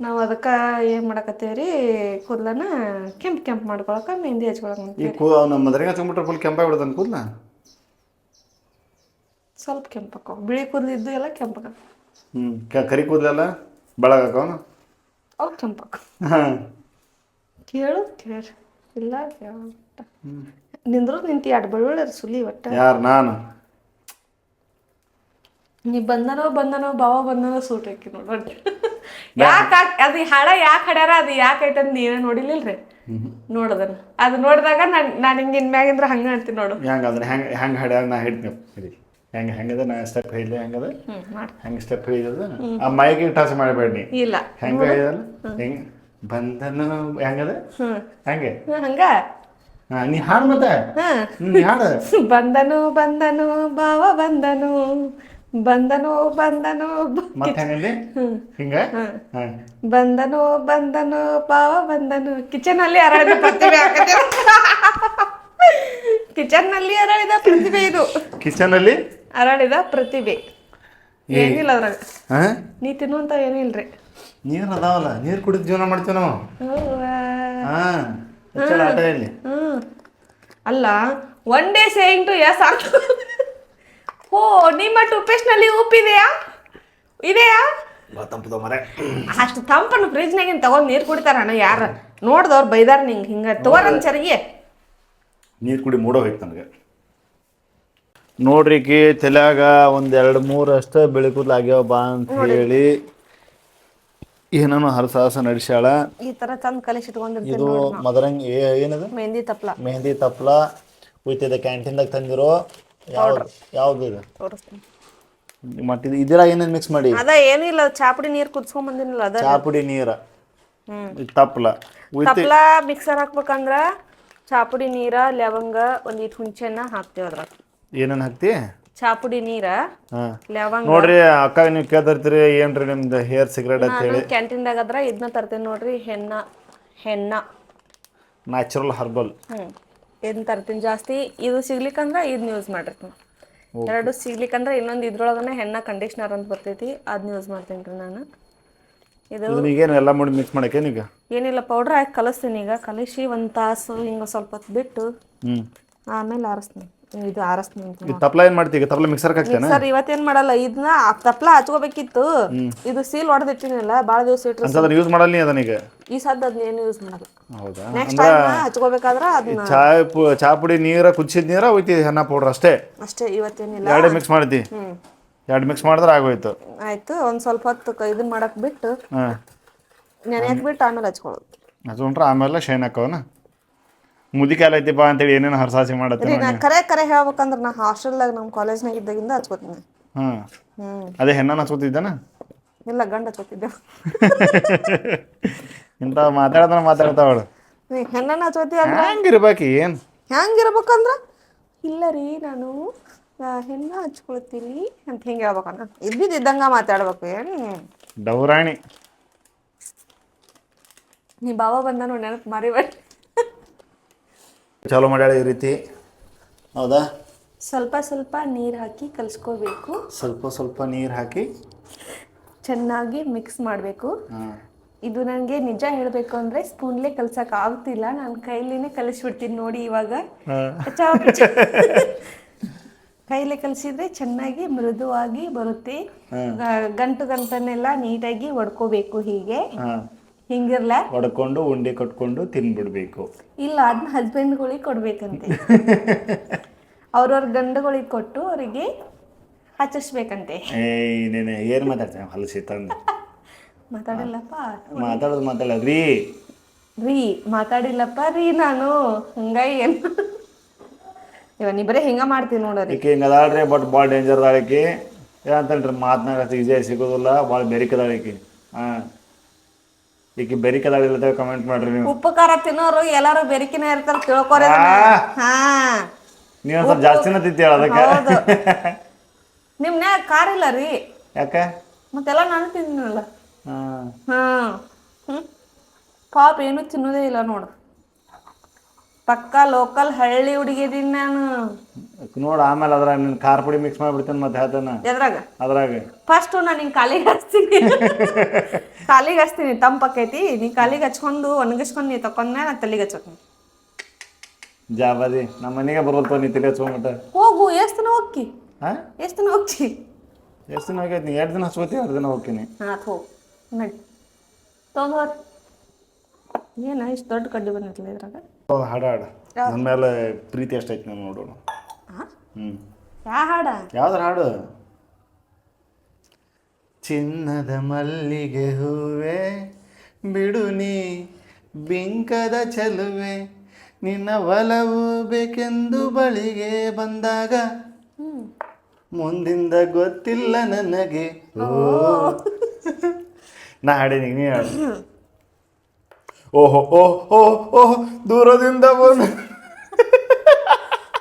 ನಾವ್ ಅದಕ್ಕ ಏನ್ ಮಾಡಕತ್ತೇವ್ರಿ ಕೂದ್ಲನ ಕೆಂಪ್ ಕೆಂಪ್ ಮಾಡ್ಕೊಳಕ ಮೆಹಂದಿ ಹಚ್ಕೊಳಕ್ ನಮ್ಮ ಫುಲ್ ಕೂದ್ಲ? ಸ್ವಲ್ಪ ಕೆಂಪಕ್ಕ ಬಿಳಿ ಕೂದಲು ಇದ್ದು ಎಲ್ಲ ಕೆಂಪಕ್ಕ ಹ್ಮ್ ಕ- ಕರಿ ಕೂದಲೆಲ್ಲ ಬೆಳಗಾಕವನು ಅವ್ ಕೆಂಪಕ್ಕ. ಹಾ. ಕೇಳು ಕೇಳ್ರಿ. ಇಲ್ಲ ಕೇಳ ನಿಂದ್ರು ನಿಂತಿ ಎರಡು ಬೆಳ್ಳುಳ್ಳಿ ಸುಲಿ ಒಟ್ಟ? ಯಾರು ನಾನು? ನೀ ಬಂದನೋ ಬಂದನೋ ಭಾವ ಬಂದನೋ ಸೂಟ್ ಹಾಕಿ ನೋಡಿ ಯಾಕೆ ಅದು ಹಾಡ ಯಾಕೆ ಹಾಡ್ಯಾರ ಅದು ಯಾಕೆ ಐತೆ ಅಂತ ನೀವೇ ನೋಡಿಲಿಲ್ರಿ? ನೋಡದನ ಅದು ನೋಡಿದಾಗ ನಾನು ನಾನು ಹಿಂಗೆ ನಿನ್ ಮ್ಯಾಗಿಂದ್ರ ಹಂಗ ಅಂತೀನಿ ನೋಡು. ಹೆಂಗೆ ಅಂದ್ರೆ ಹೆಂಗೆ ಹೆಂಗೆ ಹಾಡ್ಯಾರ ನಾ ಹಿಡ್ತೀನಿ. ಹಿಡಿ ಹೆಂಗೆ ಹೆಂಗದ ನಾ ಸ್ಟೆಪ್ ಹೇಳಿದೆ ಹೆಂಗದ? ಹೆಂಗ ಸ್ಟೆಪ್ ಹೇಳಿದ ಆ ಮೈಗೆ ಟಚ್ ಮಾಡಬೇಡಿ ಇಲ್ಲ. ಹೆಂಗ ಹೇಳಿದಲ್ಲ? ಹೆಂಗೆ? ಬಂದನು ಹೆಂಗದ? ಹೆಂಗೆ? ಹಂಗ? ನೀ ಹಾಡು ಮತ್ತೆ? ಹಾ. ನೀ ಹಾಡು. ಬಂದನು ಬಂದನು ಭಾವ ಬಂದನು ಬಂದನು ಬಂದನು ಮತ್ತೆ ಹೆಂಗಂದಿ? ಹಿಂಗ? ಬಂದನು ಬಂದನು ಭಾವ ಬಂದನು ಕಿಚನ್ ಅಲ್ಲಿ ಅರಳಿದ ಪ್ರತಿಭೆ (laughs) ಕಿಚನ್ನಲ್ಲಿ ಅರಳಿದ ಪ್ರತಿಭೆ ಇದು. ಕಿಚನ್ ಅಲ್ಲಿ ಅರಳಿದ ಪ್ರತಿಭೆ. ಏನಿಲ್ಲ ಅದ್ರಾಗ. ಹಾ? ನೀ ತಿನ್ನುವಂತ ಏನಿಲ್ರಿ. ನೀರು ಅದಾವಲ್ಲ ನೀರು ಕುಡಿದ ಜೀವನ ಮಾಡ್ತೀವಿ ನಾವು. ಹೌವಾ. ಹಾ ಹೆಚ್ಚಳ ಆಟ ಇಲ್ಲಿ. ಹ್ಮ್ ಅಲ್ಲ one day saying to S ಓ ನಿಮ್ಮ ಟೂತ್ಪೇಸ್ಟ್ನಲ್ಲಿ ಉಪ್ಪಿದೆಯಾ ಇದೆಯಾ? ತಂಪದ ಮರೆ. ಅಷ್ಟು ತಂಪನ್ನು ತಗೊಂಡು ತಗೊಂಡ್ ನೀರ್ ಕುಡಿತಾರಣ್ಣ ಯಾರ? ನೋಡ್ದವ್ರು ಬೈದಾರ ನಿಂಗೆ ಹಿಂಗ. ತಗೋರನ್ ಚರಿಗೆ ನೀರು ಕುಡಿ ಮೂಡೋ ಹೋಯ್ತು ನನಗೆ. ನೋಡ್ರಿ ಕಿ ಮೂರಷ್ಟ ಒಂದ್ ಎರಡು ಮೂರು ಅಷ್ಟು ಬೆಳೆ ಕೂದಲು ಆಗ್ಯಾವ ಬಾ ಅಂತ ಹೇಳಿ. ಏನೇನೋ ಹರಸಾಹಸ ನಡೆಸ್ಯಾಳ. ಈ ತರ ಚಂದ ಕಲಿಸಿ ಇಟ್ಕೊಂಡಿರ್ತೀನಿ ಇದು ಮದರಂಗ್ ಏ- ಏನದು? ಮೆಹಂದಿ ತಪ್ಲ. ಮೆಹಂದಿ ತಪ್ಲ. ಉಯ್ತಿದೆ ಕ್ಯಾಂಟೀನ್ದಾಗ ತಂದಿರೋ ಯಾವ್ದು ಯಾವ್ದು ಇದು? ತೋರಿಸ್ತೀನಿ. ಮತ್ತೆ ಇದು ಇದ್ರಾಗ ಏನೇನು ಮಿಕ್ಸ್ ಮಾಡಿ? ಅದ ಏನಿಲ್ಲ ಚಾಪುಡಿ ನೀರ್ ಕುದಿಸ್ಕೊಂಡ್ ಬಂದಿನಿಲ್ಲ ಅದ ಚಾಪುಡಿ ನೀರ. ಹ್ಮ್. ತಪ್ಲ. ತಪ್ಲ ಮಿಕ್ಸರ್ ಹಾಕ್ಬೇಕಂದ್ರ ಚಾಪುಡಿ ನೀರ ಲವಂಗ ಒಂದ್ ಇಟ್ ಹುಂಚೆನ ಹಾಕ್ತೇವ ಅದ್ರಾಗ. ಏನೇನು ಹಾಕ್ತಿ? ಚಾಪುಡಿ ನೀರ ಹಾ. ಲವಂಗ. ನೋಡ್ರಿ ಅಕ್ಕ ನೀವು ಕೇಳ್ತಿರ್ತೀರಿ ಏನ್ರಿ ನಿಮ್ದು ಹೇರ್ ಸಿಗರೇಟ್ ಅಂತ ಹೇಳಿ. ಕ್ಯಾಂಟೀನ್ದಾಗ ಅದ್ರ ಇದನ್ನ ತರ್ತೇನೆ ನೋಡ್ರಿ ಹೆಣ್ಣ ಹೆಣ್ಣ. ನ್ಯಾಚುರಲ್ ಹರ್ಬಲ್ ಇದನ್ನ ತರ್ತೀನಿ ಜಾಸ್ತಿ. ಇದು ಸಿಗ್ಲಿಕ್ಕಂದ್ರ ಇದನ್ನ ಯೂಸ್ ಮಾಡಿರ್ತೀನಿ. ಎರಡು ಸಿಗ್ಲಿಕ್ಕಂದ್ರ ಇನ್ನೊಂದು ಇದ್ರೊಳಗನೆ ಹೆಣ್ಣ ಕಂಡೀಷ್ನರ್ ಅಂತ ಬರ್ತೈತಿ ಅದನ್ನ ಯೂಸ್ ಮಾಡ್ತೀನಿ ರೀ ನಾನು. ಇದು ಈಗೇನು ಎಲ್ಲ ಮಾಡಿ ಮಿಕ್ಸ್ ಮಾಡಕ್ಕೆ ಈಗ ಏನಿಲ್ಲ ಪೌಡ್ರ್ ಹಾಕಿ ಕಲಸ್ತೀನಿ ಈಗ. ಕಲಸಿ ಒಂದು ತಾಸು ಹಿಂಗ ಸ್ವಲ್ಪ ಹೊತ್ತು ಬಿಟ್ಟು ಆಮೇಲೆ ಆರಿಸ್ತೀನಿ. ಇದು ಆರಿಸ್ತೀನಿ ತಪ್ಲ ಏನ್ ಮಾಡ್ತೀವಿ ಈಗ? ತಪ್ಲ ಮಿಕ್ಸರ್ ಹಾಕ್ತೇನೆ? ಸರ್ ಇವತ್ತೇನ್ ಮಾಡಲ್ಲ ಇದನ್ನ ಆ ತಪ್ಲ ಹಚ್ಕೋಬೇಕಿತ್ತು. ಇದು ಸೀಲ್ ಹೊಡೆದಿಟ್ಟಿನಲ್ಲ ಬಾಳ ದಿವಸ ಇಟ್ಟರೆ ಅದನ್ನ ಯೂಸ್ ಮಾಡಲ್ಲ ನೀ ಅದನ್ನೀಗ ಈ ಸದ್ದ ಅದನ್ನ ಏನು ಯೂಸ್ ಮಾಡಲ್ಲ. ಹೌದಾ? ನೆಕ್ಸ್ಟ್ ಟೈಮ್ ಹಚ್ಕೋಬೇಕಾದ್ರ ಅದನ್ನ ಚಾ ಚಾ ಪುಡಿ ನೀರ ಕುದಿಸಿದ ನೀರ ಉಯ್ತಿ ಹೆನ್ನ ಪೌಡ್ರ್ ಅಷ್ಟೇ? ಅಷ್ಟೇ ಇವತ್ತೇನಿಲ್ಲ. ಎರಡೇ ಮಿಕ್ಸ್ ಮಾಡ್ತಿ ಎರಡು ಮಿಕ್ಸ್ ಮಾಡಿದ್ರೆ ಆಗೋಯ್ತು. ಆಯ್ತು ಒಂದ್ ಸ್ವಲ್ಪ ಹೊತ್ತು ಕ- ಇದನ್ನ ಮಾಡಕ್ ಬಿಟ್ಟು ಹಾಂ. ನೆನೆಯಕ್ ಬಿಟ್ಟು ಆಮೇಲೆ ಹಚ್ಕೊಳ್ಳೋದು. ಹಚ್ಕೊಂಡ್ರೆ ಆಮೇಲೆ ಶೈನ್ ಮುದಿ ಮುದಿಕಾಲ ಐತಿಪ್ಪ ಅಂತೇಳಿ ಏನೇನು ಹರಸಾಸಿ ಮಾಡತ್ತೆ ರೀ ನಾ ಕರೆ ಕರೆ ಹೇಳ್ಬೇಕಂದ್ರ ನಾ ಹಾಸ್ಟೆಲ್ದಾಗ ನಮ್ಮ ಕಾಲೇಜ್ನಾಗ ಇದ್ದಾಗಿಂದ ಹಚ್ಕೋತೀನಿ ಹಾಂ. ಹ್ಮ್. ಅದೇ ಹೆಣ್ಣನ ಹಚ್ಕೋತಿದ್ದಾನ? ಇಲ್ಲ ಗಂಡ ಹಚ್ಕೋತಿದ್ದೆ. (laughs) ಇಂಥ ಮಾತಾಡ್ತಾನ ಮಾತಾಡ್ತಾವಳು ನೀ ಹೆಣ್ಣನ್ನ ಹಚ್ಕೋತಿ ಅಂದ್ರ? ಹೆಂಗಿರ್ಬೇಕು ಏನು? ಹೆಂಗಿರ್ಬೇಕಂದ್ರ ಇಲ್ಲ ರೀ ನಾನು ಹೆಣ್ಣ ಹಚ್ಕೊಳ್ತೀನಿ ಅಂತ ಹಿಂಗೆ ಹೇಳ್ಬೇಕಣ್ಣ? ಇದ್ದಿದ್ದಂಗ ಮಾತಾಡ್ಬೇಕು ಏನು? ಡೌರಾಣಿ. ನೀ ಬಾವ ಬಂದ ನೋಡಿ ನೆನಪು ಮರಿಬೇಡಿ. ಚಾಲೂ ಮಾಡ್ಯಾಳ ಈ ರೀತಿ. ಹೌದಾ? ಸ್ವಲ್ಪ ಸ್ವಲ್ಪ ನೀರು ಹಾಕಿ ಕಲಿಸ್ಕೋಬೇಕು. ಸ್ವಲ್ಪ ಸ್ವಲ್ಪ ನೀರು ಹಾಕಿ. ಚೆನ್ನಾಗಿ ಮಿಕ್ಸ್ ಮಾಡಬೇಕು. ಇದು ನನಗೆ ನಿಜ ಹೇಳಬೇಕು ಅಂದ್ರೆ ಸ್ಪೂನ್ಲೇ ಕಲ್ಸಕ್ ಆಗ್ತಿಲ್ಲ. ನಾನು ಕೈಲಿನೇ ಕಲಿಸ್ಬಿಡ್ತೀನಿ ನೋಡಿ ಇವಾಗ. (laughs) ಕೈಲೇ ಕಲಸಿದ್ರೆ ಚೆನ್ನಾಗಿ ಮೃದುವಾಗಿ ಬರುತ್ತೆ. ಗ- ಗಂಟು ಗಂಟನ್ನೆಲ್ಲ ನೀಟಾಗಿ ಒಡ್ಕೋಬೇಕು ಹೀಗೆ. ಹಾಂ. ಹಿಂಗಿರ್ಲ. ಹೊಡ್ಕೊಂಡು ಉಂಡೆ ಕಟ್ಕೊಂಡು ತಿನ್ಬಿಡ್ಬೇಕು. ಇಲ್ಲ ಅದನ್ನ ಹಸ್ಬೆಂಡ್ಗಳಿಗೆ ಕೊಡ್ಬೇಕಂತೆ. (laughs) ಅವ್ರವ್ರ ಗಂಡುಗಳಿಗೆ ಕೊಟ್ಟು ಅವರಿಗೆ ಹಚ್ಚಿಸ್ಬೇಕಂತೆ. ಏ ನೀನು ಏನು ಮಾತಾಡ್ತೀನಿ ಹಲಸಿ ತಂದು. (laughs) ಮಾತಾಡಿಲ್ಲಪ್ಪ. ಮಾತಾಡೋದು ಮಾತಾಡ ರೀ. ರೀ ಮಾತಾಡಿಲ್ಲಪ್ಪ ರೀ ನಾನು. ಹಂಗ ಏನು ಇವ ನೀ ಬರೀ ಹಿಂಗ ಮಾಡ್ತೀನಿ ನೋಡ್ರಿ ಈಕೆ ಹಿಂಗೆ ಅದಾಳ್ರಿ ಬಟ್ ಭಾಳ ಡೇಂಜರ್ ಅದಾಳಿಕಿ ಏನಂತಲ್ರಿ ಮಾತನಾಗ ಅಷ್ಟು ಈಸಿಯಾಗಿ ಸಿಗೋದಿಲ್ಲ ಭಾಳ ಬೆರಿಕದಾಳ ಈಕಿ. ಹಾಂ. ಈಕಿ ಬೆರಿಕದಾಳಿಲ್ಲ ಕಮೆಂಟ್ ಮಾಡ್ರಿ ನೀವು. ಉಪ್ಪು ಖಾರ ತಿನ್ನೋರು ಎಲ್ಲಾರು ಬೆರಿಕಿನ ಇರ್ತಾರ ತಿಳ್ಕೊರಿ ಅದನ್ನ. ಹಾ. ನೀವು ಸ್ವಲ್ಪ ಜಾಸ್ತಿನ ತಿಂತೀಯ ಅದಕ್ಕೆ? ಹೌದು. (laughs) ನಿಮ್ನ್ಯಾಗ ಖಾರ ಇಲ್ಲ ರೀ. ಯಾಕೆ? ಮತ್ತೆಲ್ಲ ನಾನು ತಿನ್ನಲ್ಲ ಹಾ. ಹಾ. ಹ್ಮ್. ಪಾಪ ಏನು ತಿನ್ನೋದೇ ಇಲ್ಲ ನೋಡು. ಪಕ್ಕ ಲೋಕಲ್ ಹಳ್ಳಿ ಹುಡುಗಿದೀನಿ ನಾನು. ನೋಡು ಆಮೇಲೆ ಅದ್ರಾಗ ನಿನ್ನ ಖಾರ ಪುಡಿ ಮಿಕ್ಸ್ ಮಾಡ್ಬಿಡ್ತೇನೆ ಮತ್ತೆ ಹೇಳ್ತೇನೆ. ಎದ್ರಾಗ? ಅದ್ರಾಗ. ಫಸ್ಟ್ ನಾನು ನಿನ್ ಕಾಲಿಗೆ ಹಚ್ತೀನಿ. (laughs) ಕಾಲಿಗೆ ಹಚ್ತೀನಿ ತಂಪಕ್ಕೈತಿ ನೀ ಕಾಲಿಗೆ ಹಚ್ಕೊಂಡು ಒಣಗಿಸ್ಕೊಂಡು ನೀ ತಕೊಂಡ ನಾ ತಲೆಗೆ ಹಚ್ಕೊತೀನಿ ಜಾಬಾದಿ ನಮ್ಮ ಮನೆಗೆ ಬರೋಲ್ಪ ನೀ ತಲೆ ಹಚ್ಕೊಂಬಿಟ್ಟ ಹೋಗು ಎಷ್ಟು ದಿನ ಹೋಗ್ತಿ? ಹಾಂ? ಎಷ್ಟು ದಿನ ಹೋಗ್ತಿ? ಎಷ್ಟು ದಿನ ಹೋಗೈತಿ ಎರಡು ದಿನ ಹಚ್ಕೋತಿ ಎರಡು ದಿನ ಹೋಗ್ತೀನಿ. ಹಾಂ ಹೋಗು. ನಡಿ. ತೊಗೊಂಡು ಏನ ಇಷ್ಟು ದೊಡ್ಡ ಕಡ್ಡಿ ಬಂದಿತ್ತಲ್ಲ ಇದ್ರಾಗ? ಹಾಡ ಹಾಡು. ನನ್ನ ಮೇಲೆ ಪ್ರೀತಿ ಎಷ್ಟೈತಿ ನಾನು ನೋಡೋಣ ಹ್ಞೂ ಯಾ ಹಾಡ? ಯಾವ್ದಾರು ಹಾಡು? ಚಿನ್ನದ ಮಲ್ಲಿಗೆ ಹೂವೆ ಬಿಡು ನೀ ಬಿಂಕದ ಚೆಲುವೆ ನಿನ್ನ ಒಲವು ಬೇಕೆಂದು ಬಳಿಗೆ ಬಂದಾಗ ಮುಂದಿಂದ ಗೊತ್ತಿಲ್ಲ ನನಗೆ. ಓ. ನಾ ಹಾಡೀನಿ ನೀ ಹಾಡು. ಓಹೋ ಓಹ್ ಓಹ್ ಓಹ್ ದೂರದಿಂದ ಬಂದು.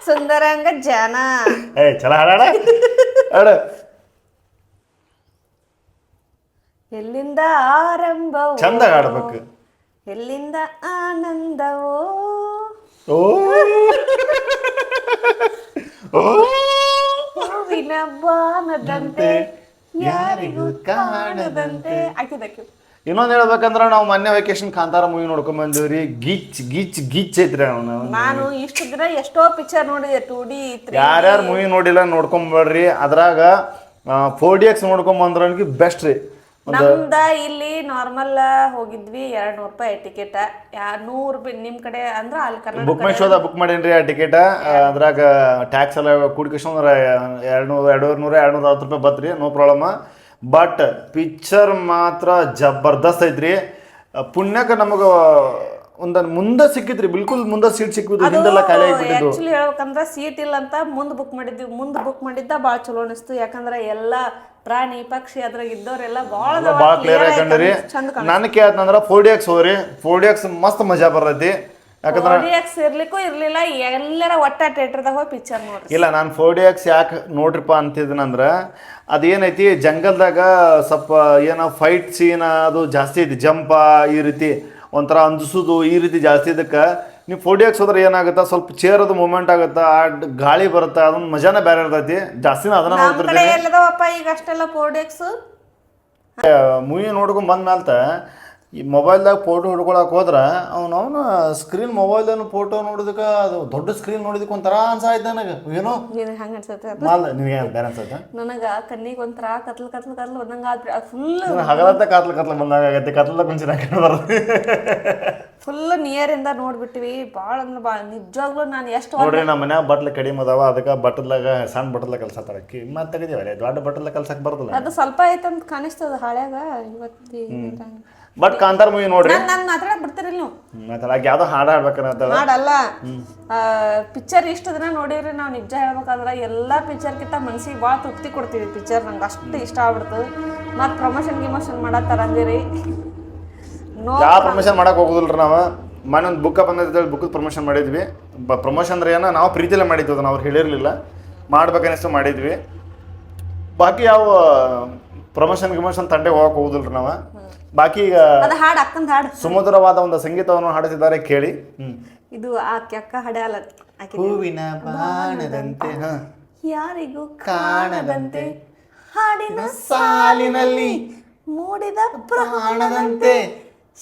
ಸುಂದರಂಗ ಜನ. ಏ ಚಲ ಹಾಡಾಡ ಹಾಡ ಎಲ್ಲಿಂದ ಆರಂಭ ಚಂದ ಹಾಡ್ಬೇಕು. ಎಲ್ಲಿಂದ ಆನಂದವೋ? ಓ. ಹೂವಿನ ಬಾನದಂತೆ ಯಾರಿಗೂ ಕಾಣದಂತೆ. ಹಾಕಿದಕ್ಕೆ ಇನ್ನೊಂದು ಹೇಳ್ಬೇಕಂದ್ರ ನಾವು ಮೊನ್ನೆ ವೆಕೇಶನ್ ಕಾಂತಾರ ಮೂವಿ ನೋಡ್ಕೊಂಡ್ ಬಂದಿವ್ರಿ ಗಿಚ್ ಗಿಚ್ ಗಿಚ್ ಐತ್ರಿ ಅವನು. ನಾನು ಇಷ್ಟು ದಿನ ಎಷ್ಟೋ ಪಿಕ್ಚರ್ ನೋಡಿದೆ ಟೂ ಡಿ ಯಾರ್ಯಾರು ಮೂವಿ ನೋಡಿಲ್ಲ ನೋಡ್ಕೊಂಬರ್ರಿ ಅದ್ರಾಗ ಫೋರ್ ಡಿ ಎಕ್ಸ್ ನೋಡ್ಕೊಂಡ್ ಬಂದ್ರನ್ಗೆ ಬೆಸ್ಟ್ ರೀ. ನಮ್ದ ಇಲ್ಲಿ ನಾರ್ಮಲ್ ಹೋಗಿದ್ವಿ ಎರಡ್ ನೂರ್ ರೂಪಾಯಿ ಟಿಕೆಟ್ ನೂರ್ ನಿಮ್ ಕಡೆ ಅಂದ್ರ ಅಲ್ಲಿ ಕರ್ನಾಟಕ ಬುಕ್ ಮೈ ಶೋದ ಬುಕ್ ಮಾಡೇನ್ರಿ ಆ ಟಿಕೆಟ್ ಅದ್ರಾಗ ಟ್ಯಾಕ್ಸ್ ಎಲ್ಲ ಕುಡ್ಕಿಸ್ಕೊಂಡ್ರ ಎರಡ್ ನೂರು ಎರಡ್ ನೂರ ಎರಡ್ ನೂರ ಹತ್ತು ರೂಪಾಯಿ ಬತ್ರಿ ನೋ ಪ್ರಾಬ್ಲಮ್ ಬಟ್ ಪಿಕ್ಚರ್ ಮಾತ್ರ ಜಬರ್ದಸ್ತ್ ಐತ್ರಿ. ಪುಣ್ಯಕ್ಕೆ ನಮಗೆ ಒಂದನ್ ಮುಂದೆ ಸಿಕ್ಕಿದ್ರಿ. ಬಿಲ್ಕುಲ್ ಮುಂದೆ ಸೀಟ್ ಸಿಕ್ಕಿದ್ರು ಹಿಂದೆಲ್ಲ ಖಾಲಿ ಆಗಿಬಿಟ್ಟಿದ್ದು. ಆಕ್ಚುಲಿ ಹೇಳ್ಬೇಕಂದ್ರ ಸೀಟ್ ಇಲ್ಲ ಅಂತ ಮುಂದೆ ಬುಕ್ ಮಾಡಿದ್ವಿ. ಮುಂದೆ ಬುಕ್ ಮಾಡಿದ್ದ ಬಾಳ ಚಲೋ ಅನಿಸ್ತು. ಯಾಕಂದ್ರೆ ಎಲ್ಲಾ ಪ್ರಾಣಿ ಪಕ್ಷಿ ಅದ್ರಾಗ ಇದ್ದವ್ರೆಲ್ಲ ಬಾಳ ಭಾಳ ಕ್ಲಿಯರ್ ಆಗಿ ಕಂಡ್ರಿ. ಚಂದ ನಾನು ಕೇಳ್ತಂದ್ರ ಫೋರ್ ಡಿ ಎಕ್ಸ್ ಹೋಗ್ರಿ. ಫೋರ್ ಡಿ ಎಕ್ಸ್ ಮಸ್ತ್ ಮಜಾ ಬರ್ತೈತಿ. ಯಾಕಂದ್ರ ಎಕ್ಸ್ ಇರ್ಲಿಕ್ಕೂ ಇರ್ಲಿಲ್ಲ ಎಲ್ಲರ ಒಟ್ಟ ಥಿಯೇಟರ್ದಾಗ ಹೋಗಿ ಪಿಕ್ಚರ್ ನೋಡ್ರಿ. ಇಲ್ಲ ನಾನು ಫೋರ್ ಡಿ ಎಕ್ಸ್ ಯಾಕೆ ನೋಡ್ರಿಪ್ಪ ಅಂತಿದ್ದೀನಂದ್ರ ಅದೇನೈತಿ ಜಂಗಲ್ದಾಗ ಸ್ವಲ್ಪ ಏನೋ ಫೈಟ್ ಸೀನ್ ಅದು ಜಾಸ್ತಿ ಐತಿ ಜಂಪ ಈ ರೀತಿ ಒಂಥರ ಅಂಜಿಸೋದು ಈ ರೀತಿ ಜಾಸ್ತಿ ಇದಕ್ಕೆ ನೀವು ಫೋರ್ ಡಿ ಎಕ್ಸ್ ಹೋದ್ರೆ ಏನಾಗುತ್ತೆ ಸ್ವಲ್ಪ ಚೇರದು ಮೂಮೆಂಟ್ ಆಗುತ್ತೆ ಆ ಗಾಳಿ ಬರುತ್ತೆ ಅದೊಂದು ಮಜಾನೇ ಬೇರೆ ಇರ್ತೈತಿ ಜಾಸ್ತಿನ ಅದನ್ನ ನೋಡ್ತಿರ್ತೀನಿ. ಈಗ ಅಷ್ಟೆಲ್ಲ ಫೋರ್ ಎಕ್ಸ್ ಮೂವಿ ನೋಡ್ಕೊಂಡ್ ಬಂದ್ಮೇಲೆ ಈ ಮೊಬೈಲ್ದಾಗ ಫೋಟೋ ಹಿಡ್ಕೊಳಕ್ಕೆ ಹೋದ್ರೆ ಅವ್ನು ಅವನು ಸ್ಕ್ರೀನ್ ಮೊಬೈಲ್ದಾಗ ಫೋಟೋ ನೋಡಿದಕ್ಕೆ ಅದು ದೊಡ್ಡ ಸ್ಕ್ರೀನ್ ನೋಡಿದಕ್ಕೆ ಒಂಥರ ಅನ್ಸಾಯ್ತು ನನಗೆ. ಏನೋ? ಹಂಗೆ ಅನ್ಸುತ್ತೆ ಮಾಲ್ ನಿನಗೆ ಬೇರೆ ಅನ್ಸುತ್ತೆ? ನನಗೆ ಕಣ್ಣಿಗೆ ಒಂಥರ ಕತ್ಲು ಕತ್ಲು ಕತ್ಲು ಬಂದಂಗೆ ಆದ್ರಿ ಫುಲ್ ಹಗಲತ್ತ ಕತ್ಲು ಕತ್ಲ ಬಂದಾಗ ಆಗತ್ತೆ. ಕತ್ಲ ಕುಂಚಿನ ಬರ್ತದೆ ಫುಲ್ ನಿಯರ್ ಇಂದ ನೋಡ್ಬಿಟ್ಟಿವಿ ಭಾಳ ಅಂದ್ರೆ ಭಾಳ ನಿಜವಾಗ್ಲೂ ನಾನು ಎಷ್ಟು ನೋಡ್ರಿ ನಮ್ಮ ಮನ್ಯಾಗ ಬಟ್ಲ ಕಡಿಮೆ ಅದಾವ. ಅದಕ್ಕೆ ಬಟ್ಲಾಗ ಸಣ್ಣ ಬಟ್ಲ ಕಲ್ಸತ್ತಾರ ಕಿ ಮತ್ತೆ ತೆಗಿದೀವಲ್ಲ ದೊಡ್ಡ ಬಟ್ಲ ಕೆಲಸಕ್ಕೆ ಬರ್ತಲ್ಲ ಅದು ಸ್ವಲ್ಪ ಐತಂತ ಕಾಣಿಸ್ತದ ಹಳ್ಯಾಗ ಇವತ್ತಿ ಬಟ್ ಕಾಂತಾರ ಮೂವಿ ನೋಡ್ರಿ? ನಾನು ನಾನು ಮಾತಾಡಕ್ ಬಿಡ್ತಿರಲ್ಲ ನೀವು. ಮಾತಾಡಕ್ ಆಕೆ ಯಾವ್ದೋ ಹಾಡ ಹಾಡ್ಬೇಕನ್ನತ್ತದ ಹಾಡಲ್ಲ. ಪಿಕ್ಚರ್ ಇಷ್ಟು ದಿನ ನೋಡಿರಿ ನಾವು ನಿಜ ಹೇಳ್ಬೇಕಂದ್ರೆ ಎಲ್ಲ ಪಿಕ್ಚರ್ಕಿಂತ ಮನ್ಸಿಗೆ ಭಾಳ ತೃಪ್ತಿ ಕೊಡ್ತೀವಿ ಪಿಕ್ಚರ್ ನಂಗೆ ಅಷ್ಟು ಇಷ್ಟ ಆಗ್ಬಿಡ್ತು. ಮತ್ತು ಪ್ರಮೋಷನ್ ಗಿಮೋಷನ್ ಮಾಡತ್ತಾರ ಅಂದಿರಿ ಯಾವ ಪ್ರಮೋಷನ್ ಮಾಡಕ್ ಹೋಗುದಿಲ್ರಿ ನಾವು? ಮನೊಂದು ಒಂದು ಬುಕ್ಕ ಬಂದೈತೆ ಬುಕ್ ಪ್ರಮೋಷನ್ ಮಾಡಿದ್ವಿ. ಪ್ರಮೋಷನ್ ಅಂದ್ರೆ ಏನೋ? ನಾವು ಪ್ರೀತಿಲೆ ಮಾಡಿದ್ವಿ ಅದನ್ನ ಅವ್ರು ಹೇಳಿರ್ಲಿಲ್ಲ. ಮಾಡ್ಬೇಕನ್ನಿಸ್ತು ಮಾಡಿದ್ವಿ. ಬಾಕಿ ಯಾವ ಪ್ರಮೋಷನ್ ಗಿಮೋಷನ್ ತಂಡೆ ಹೋಗಕ್ ಹೋಗುದಿಲ್ರಿ ನಾವು? ಬಾಕಿ ಈಗ ಅದು ಹಾಡು ಅಕ್ಕಂದ ಹಾಡು. ಸುಮಧುರವಾದ ಒಂದು ಸಂಗೀತವನ್ನು ಹಾಡುತ್ತಿದ್ದಾರೆ ಕೇಳಿ. ಇದು ಆಕೆ ಅಕ್ಕ ಹಡೆಯಲ್ಲ ಆಕೆ ಹೂವಿನ ಬಾಣದಂತೆ ಹ. ಯಾರಿಗೂ ಕಾಣದಂತೆ ಹಾಡಿನ ಸಾಲಿನಲ್ಲಿ ಮೂಡಿದ ಪ್ರಾಣದಂತೆ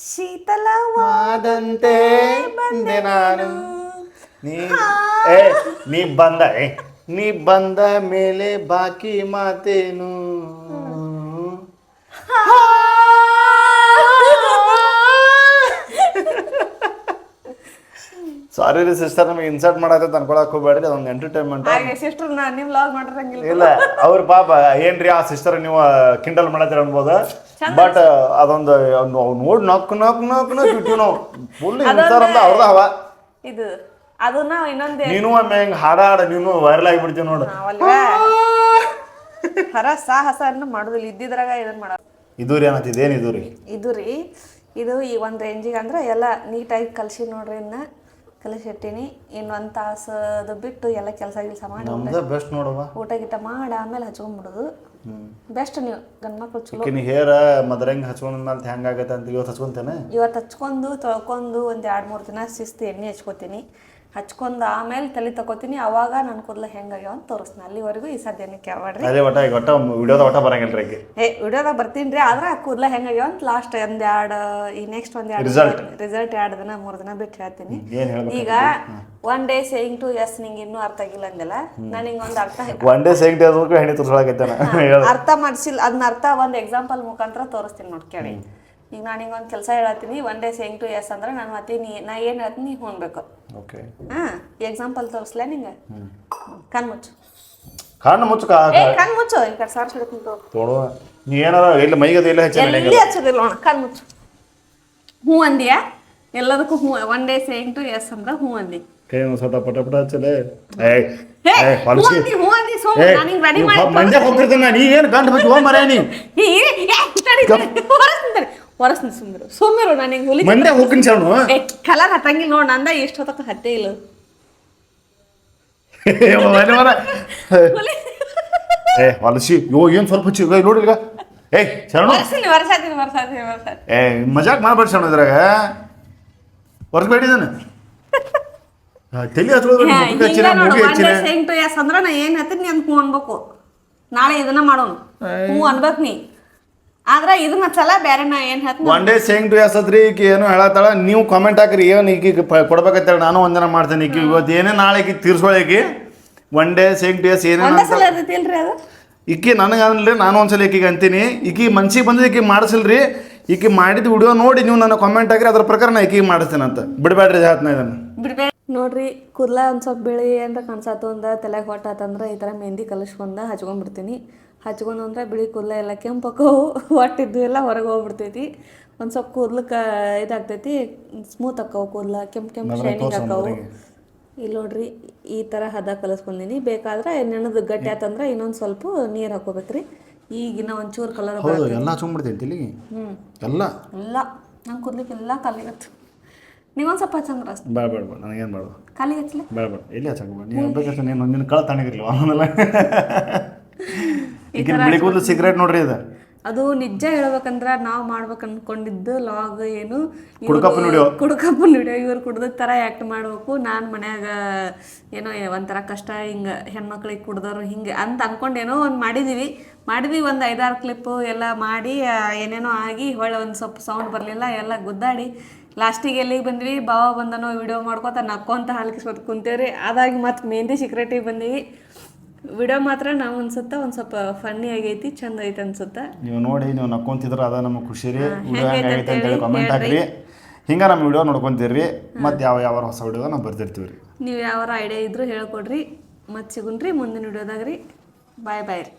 ಶೀತಲವಾದಂತೆ ಬಂದೆ ನಾನು. ನೀ ಏ ನೀ ಬಂದ ಏ. ನೀ ಬಂದ ಮೇಲೆ ಬಾಕಿ ಮಾತೇನು? ಸಾರಿ ರೀ ಸಿಸ್ಟರ್ ನಮಗೆ ಇನ್ಸರ್ಟ್ ಮಾಡತ್ತೆ ಅನ್ಕೊಳಕ್ ಹೋಗ್ಬೇಡ್ರಿ ಅದೊಂದು ಎಂಟರ್ಟೈನ್ಮೆಂಟ್ ಸಿಸ್ಟರ್ ನಾ ನಿಮ್ ಲಾಗ್ ಮಾಡಿರಂಗಿಲ್ಲ ಇಲ್ಲ ಅವ್ರ ಪಾಪ ಏನ್ರಿ ಆ ಸಿಸ್ಟರ್ ನೀವು ಕಿಂಡಲ್ ಮಾಡತ್ತೀರ ಅನ್ಬೋದು. ಬಟ್ ಅದೊಂದು ನೋಡಿ ನಾಕ್ ನಾಕ್ ನಾಕ್ ನಾಕ್ ಇಟ್ಟು ನಾವು. ಫುಲ್ ಇನ್ಸರ್ ಅಂತ ಅವ್ರದ ಹವ. ಇದು ಅದನ್ನ ಇನ್ನೊಂದು. ನೀನು ಒಮ್ಮೆ ಹೆಂಗ್ ಹಾಡ ಹಾಡ ನೀನು ವೈರಲ್ ಆಗಿಬಿಡ್ತೀವಿ ನೋಡು. ಹರ ಸಾಹಸ ಅನ್ನು ಮಾಡುದಿಲ್ಲ ಇದ್ದಿದ್ರಾಗ ಇದನ್ನ ಮಾಡ ಇದು ರೀ ಅನ್ನತ್ತಿದ್ದು ಏನು ಇದು ರೀ? ಇದು ರೀ ಇದು ಈ ಒಂದು ರೇಂಜಿಗೆ ಅಂದ್ರೆ ಎಲ್ಲ ನೀಟಾಗಿ ಕಲಸಿ ನೋಡ್ರಿ ಇನ್ನ. ಕಲಸಿಟ್ಟಿನಿ. ಇನ್ನೊಂದು ತಾಸದು ಬಿಟ್ಟು ಎಲ್ಲ ಕೆಲಸ ಗಿಲ್ಸ ಮಾಡಿ ನಮ್ದ ಬೆಸ್ಟ್ ನೋಡವ್ವ. ಊಟ ಗೀಟ ಮಾಡಿ ಆಮೇಲೆ ಹಚ್ಕೊಂಡ್ಬಿಡುದು ಬೆಸ್ಟ್ ನೀವು ಗಂಡ್ಮಕ್ಳು ಚಲೋ. ಈಕಿನ ಹೇರ ಮದರಂಗ್ ಹಚ್ಕೊಂಡ್ ಮೇಲೆ ಹೆಂಗಾಗತ್ತೆ ಅಂತ ಇವತ್ತು ಹಚ್ಕೊಂತೇನೆ? ಇವತ್ತು ಹಚ್ಕೊಂಡು ತೊಳ್ಕೊಂಡು ಒಂದು ಎರಡು ಮೂರು ದಿನ ಶಿಸ್ತು ಎಣ್ಣೆ ಹಚ್ಕೋತೀನಿ. ಹಚ್ಕೊಂಡು ಆಮೇಲೆ ತಲೆ ತಗೋತೀನಿ. ಅವಾಗ ನನ್ನ ಕೂದಲು ಹೆಂಗಾಗ್ಯಾವ ಅಂತ ತೋರಿಸ್ತೀನಿ. ಅಲ್ಲಿವರೆಗೂ ಈ ಸದ್ಯನೇ ಕೇಳ್ಬೇಡ್ರಿ. ಅದೇ ಒಟ್ಟ ಈಗ ಒಟ್ಟ ವಿಡಿಯೋದ ಒಟ್ಟ ಬರಂಗಿಲ್ಲ ರೀ ಏ ವಿಡಿಯೋದಾಗ ಬರ್ತೀನಿ ರೀ ಆದ್ರೆ ಆ ಕೂದಲ ಹೆಂಗಾಗ್ಯಾವ ಅಂತ ಲಾಸ್ಟ್ ಒಂದ್ ಎರಡು ಈ ನೆಕ್ಸ್ಟ್ ಒಂದ್ ಎರಡು Result. ರಿಸಲ್ಟ್ ಎರಡು ದಿನ ಮೂರು ದಿನ ಬಿಟ್ಟು ಹೇಳ್ತೀನಿ. ಏನ್ ಹೇಳ್ಬೇಕು ಈಗ one day saying to S ನಿಂಗೆ ಇನ್ನೂ ಅರ್ಥ ಆಗಿಲ್ಲ ಅಂದಲ್ಲ ನಾನು ಹಿಂಗೊಂದು ಅರ್ಥ ಒನ್ ಡೇ ಸೇಯಿಂಗ್ ಟು ಹೆಣ್ಣಿ ಹೇಳ. ಅರ್ಥ ಮಾಡಿಸಿಲ್ಲ ಅದನ್ನ ಅರ್ಥ ಒಂದು ಎಕ್ಸಾಂಪಲ್ ಮುಖಾಂತರ ತೋರಿಸ್ತೀನಿ ನೋಡಿ ಕೇಳಿ. ಈಗ ನಾನು ಹಿಂಗೊಂದು ಕೆಲಸ ಹೇಳತ್ತೀನಿ one day saying to yes ಅಂದ್ರೆ ನಾನು ಮತ್ತೆ ನೀ ನಾ ಏನು ಹೇಳ್ತೀನಿ ನೀ ಹೊಣ್ಬೇಕು ಓಕೆ ಹಾಂ ಎಕ್ಸಾಂಪಲ್ ತೋರಿಸ್ಲೇ ನಿಂಗೆ? ಕಣ್ಣು ಮುಚ್ಚು. ಕಣ್ಣು ಮುಚ್ಚು ಏ ಕಣ್ ಮುಚ್ಚು ಈ ಕಡೆ ಸಾರ್ಸ್ ಹಿಡ್ತೀನಿ ತಗೋ. ತೋಡು. ನೀ ಏನಾರ ಇಲ್ಲ ಮೈಗದ ಇಲ್ಲ ಎಲ್ಲಿ ಹಚ್ಚೋದಿಲ್ಲ ನೋಡ ಕಣ್ ಮುಚ್ಚು. ಹ್ಞೂ ಅಂದಿಯಾ? ಎಲ್ಲದಕ್ಕೂ ಹ್ಞೂ one day saying to yes ಅಂದ್ರೆ ಹ್ಞೂ ಅಂದಿ. ಕೈ ಸತ ಪಟ ಪಟ ಹಚ್ಚಲೆ. ಮಂಜಾಗ ಹೋಗ್ತಿರ್ತಾನ ನೀ ಏನು ಗಂಟು ಬಿಟ್ಟು ಹೋಗ್ ಮರ ನೀ? (laughs) ಹೊರಸ್ತಾರೆ ಸುಮ್ರು. ಸುಮ್ಮಿರು ನಾನು ಹಿಂಗೆ ಹುಲಿ ಮಂದೆ ಹೋಗ್ತೀನಿ ಕಲರ್ ಹತ್ತಂಗಿಲ್ಲ ನೋಡಿ ನಂದ ಎಷ್ಟು ಹೊತ್ತಕ್ಕ ಹತ್ತೇ ಇಲ್ಲ. ಏ ಹೊಲಸಿ. ಯೋ ಏನು ಸ್ವಲ್ಪ ಹಚ್ಚಿ ನೋಡಿ ಈಗ. ಏ ಶರಣು ಏ ಮಜಾಕ್ ಮಾಡ್ಬೇಡಿ ಶರಣು ಇದ್ರಾಗ. ಹೊರಸ್ಬೇಡಿದಾನೆ ತಲೆ ಹಚ್ಚೋದು ಮುಖಕ್ಕೆ ಹಚ್ಚಿನ ಏನ್ ಹೇಳ್ತೀನಿ ನೀ ಅಂತ ನಾಳೆ ಇದನ್ನ ಮಾಡೋನು. ಹ್ಞೂ ಅನ್ಬೇಕು ನೀ. ಆದ್ರ ಇದನ್ನ ಸಲ ಬೇರೆ ನಾ ಏನ್ ಹೇಳ್ತೀನಿ ಒನ್ ಡೇ ಸೇಮ್ ಟು ಎಸದ್ರಿ ಈಕಿ ಏನು ಹೇಳತ್ತಾಳ ನೀವು ಕಾಮೆಂಟ್ ಹಾಕ್ರಿ ಏನು ಈಗ ಕೊಡ್ಬೇಕಂತೇಳಿ ನಾನು ಒಂದಿನ ಮಾಡ್ತೇನೆ ಈಕಿ. ಇವತ್ತು ಏನೇ ನಾಳೆ ಈಕಿ ತೀರ್ಸ್ಕೊಳಕಿ one day same to yes ಏನೇ ಒಂದೇ ಸಲ ಅದು? ಈಕಿ ನನಗೆ ಅನ್ಲಿ ನಾನು ಒಂದ್ಸಲ ಈಕಿಗೆ ಅಂತೀನಿ. ಈಕಿ ಮನ್ಸಿಗೆ ಬಂದಿದ್ದು ಈಕಿ ಮಾಡಿಸಿಲ್ರಿ. ಈಕಿ ಮಾಡಿದ ವಿಡಿಯೋ ನೋಡಿ ನೀವು ನನ್ನ ಕಾಮೆಂಟ್ ಹಾಕ್ರಿ ಅದ್ರ ಪ್ರಕಾರ ನಾ ಈಕಿಗೆ ಮಾಡಿಸ್ತೇನೆ ಅಂತ. ಬಿಡಬೇಡ್ರಿ ಹೇಳ್ತಾನೆ ಇದನ್ನು. ಬಿಡ್ಬೇಡ. ನೋಡ್ರಿ ಕುರ್ಲಾ ಒಂದ್ ಸ್ವಲ್ಪ ಬಿಳಿ ಏನಾರ ಕನ್ಸಾತು ಅಂದ ತಲೆಗೆ ಹೊಟ್ಟಾತಂದ್ರ ಈ ಥರ ಮೆಹಂದಿ ಕಲಿಸ್ಕೊಂಡ ಹಚ್ಕೊಂಡ್ಬಿಡ್ತೀನಿ ಹಚ್ಕೊಂಡು ಅಂದ್ರೆ ಬಿಳಿ ಕೂದಲ ಎಲ್ಲ ಕೆಂಪಕ್ಕವು ಒಟ್ಟಿದ್ದು (laughs) ಎಲ್ಲ ಹೊರಗೆ ಹೋಗ್ಬಿಡ್ತೈತಿ. ಒಂದು ಸ್ವಲ್ಪ ಕೂದ್ಲಕ್ಕೆ ಇದಾಗ್ತೈತಿ ಸ್ಮೂತ್ ಆಕ್ಕವು ಕೂದಲ ಕೆಂಪು ಕೆಂಪು ಶೈನಿಂಗ್ ಆಕ್ಕವು ಇಲ್ಲಿ ನೋಡ್ರಿ ಈ ಥರ ಹದ ಕಲಿಸ್ಕೊಂಡಿನಿ. ಬೇಕಾದ್ರೆ ನೆನದು ಗಟ್ಟಿ ಆತಂದ್ರೆ ಇನ್ನೊಂದು ಸ್ವಲ್ಪ ನೀರು ಹಾಕೋಬೇಕ್ರಿ ಈಗಿನ ಒಂಚೂರು ಕಲರ್ ಹೌದು ಎಲ್ಲ ತಲೆಗೆ ಹ್ಞೂ ಎಲ್ಲ? ಎಲ್ಲ. ನಂಗೆ ಕೂದ್ಲಿಕ್ಕೆಲ್ಲ ಕಾಲಿಗತ್ತು ನೀವೊಂದು ಸ್ವಲ್ಪ ಹಚ್ಚಂದ್ರೆ ಅಷ್ಟೇ. ಬೇಡ ಬೇಡ ಬೇಡ ನನಗೇನು ಬೇಡ. ಕಲಿ ಹಚ್ಚಲಿ ಬೇಡ ಬೇಡ. ಎಲ್ಲಿ ಹಚ್ಚಕ್ಕೆ ನೀವು ಬೇಕಾದ್ರೆ ನೀನು ಒಂದಿನ ಕಳ ಆಮೇಲೆ. ಈಗಿನ ಬಿಳಿ ಕೂದಲು ಸಿಗರೇಟ್ ನೋಡ್ರಿ ಇದು ಅದು ನಿಜ ಹೇಳ್ಬೇಕಂದ್ರ ನಾವು ಮಾಡ್ಬೇಕು ಅನ್ಕೊಂಡಿದ್ದು ಲಾಗ್ ಏನು ಕುಡ್ಕಪ್ಪ ಕುಡ್ಕಪ್ಪನ video. ಕುಡ್ಕಪ್ಪನ ವಿಡಿಯೋ ಇವ್ರು ಕುಡ್ದ ಥರ ಆಕ್ಟ್ ಮಾಡಬೇಕು. ನಾನು ಮನ್ಯಾಗ ಏನೋ ಒಂಥರ ಕಷ್ಟ ಹಿಂಗ ಹೆಣ್ಮಕ್ಳಿಗೆ ಕುಡ್ದವ್ರು ಹಿಂಗೆ ಅಂತ ಅನ್ಕೊಂಡು ಏನೋ ಒಂದು ಮಾಡಿದ್ದೀವಿ ಮಾಡಿದ್ವಿ ಒಂದು ಐದಾರು ಕ್ಲಿಪ್ಪು ಎಲ್ಲ ಮಾಡಿ ಏನೇನೋ ಆಗಿ ಹೊಳ್ಳೆ ಒಂದು ಸ್ವಲ್ಪ ಸೌಂಡ್ ಬರಲಿಲ್ಲ ಎಲ್ಲ ಗುದ್ದಾಡಿ. ಲಾಸ್ಟಿಗೆ ಎಲ್ಲಿಗೆ ಬಂದ್ವಿ? ಬಾವ ಬಂದನೋ ವಿಡಿಯೋ ಮಾಡ್ಕೊತ ನಕ್ಕೊಂತ ಹಾಲ್ಕಿಸ್ಕೊತ ಕುಂತೇವ್ರಿ. ಅದಾಗಿ ಮತ್ತೆ ಮೆಹಂದಿ ಸಿಕ್ರೆಟಿಗೆ ಬಂದೀವಿ. ವಿಡಿಯೋ ಮಾತ್ರ ನಾವು ಅನ್ಸುತ್ತೆ ಒಂದು ಸ್ವಲ್ಪ ಫನ್ನಿ ಆಗೈತಿ ಚಂದ ಐತೆ ಅನ್ಸುತ್ತೆ? ನೀವು ನೋಡಿ ನೀವು ನಕ್ಕೊಂತಿದ್ರ ಅದ ನಮಗೆ ಖುಷಿ ರೀ ವಿಡಿಯೋ ಹೆಂಗೈತೆ ಅಂತೇಳಿ ಕಾಮೆಂಟ್ ಹಾಕ್ರಿ. ಹಿಂಗೆ ನಮ್ಮ ವಿಡಿಯೋ ನೋಡ್ಕೊಂತೀರಿ ಮತ್ತು ಯಾವ ಯಾವ ಹೊಸ ವಿಡಿಯೋ ನಾವು ಬರ್ತಿರ್ತೀವಿ ರೀ ನೀವು ಯಾವ ಐಡಿಯಾ ಇದ್ರೂ ಹೇಳ್ಕೊಡ್ರಿ. ಮತ್ತೆ ಸಿಗುನ್ರಿ ಮುಂದಿನ ವಿಡಿಯೋದಾಗ ರೀ ಬಾಯ್ ಬಾಯ್ ರೀ.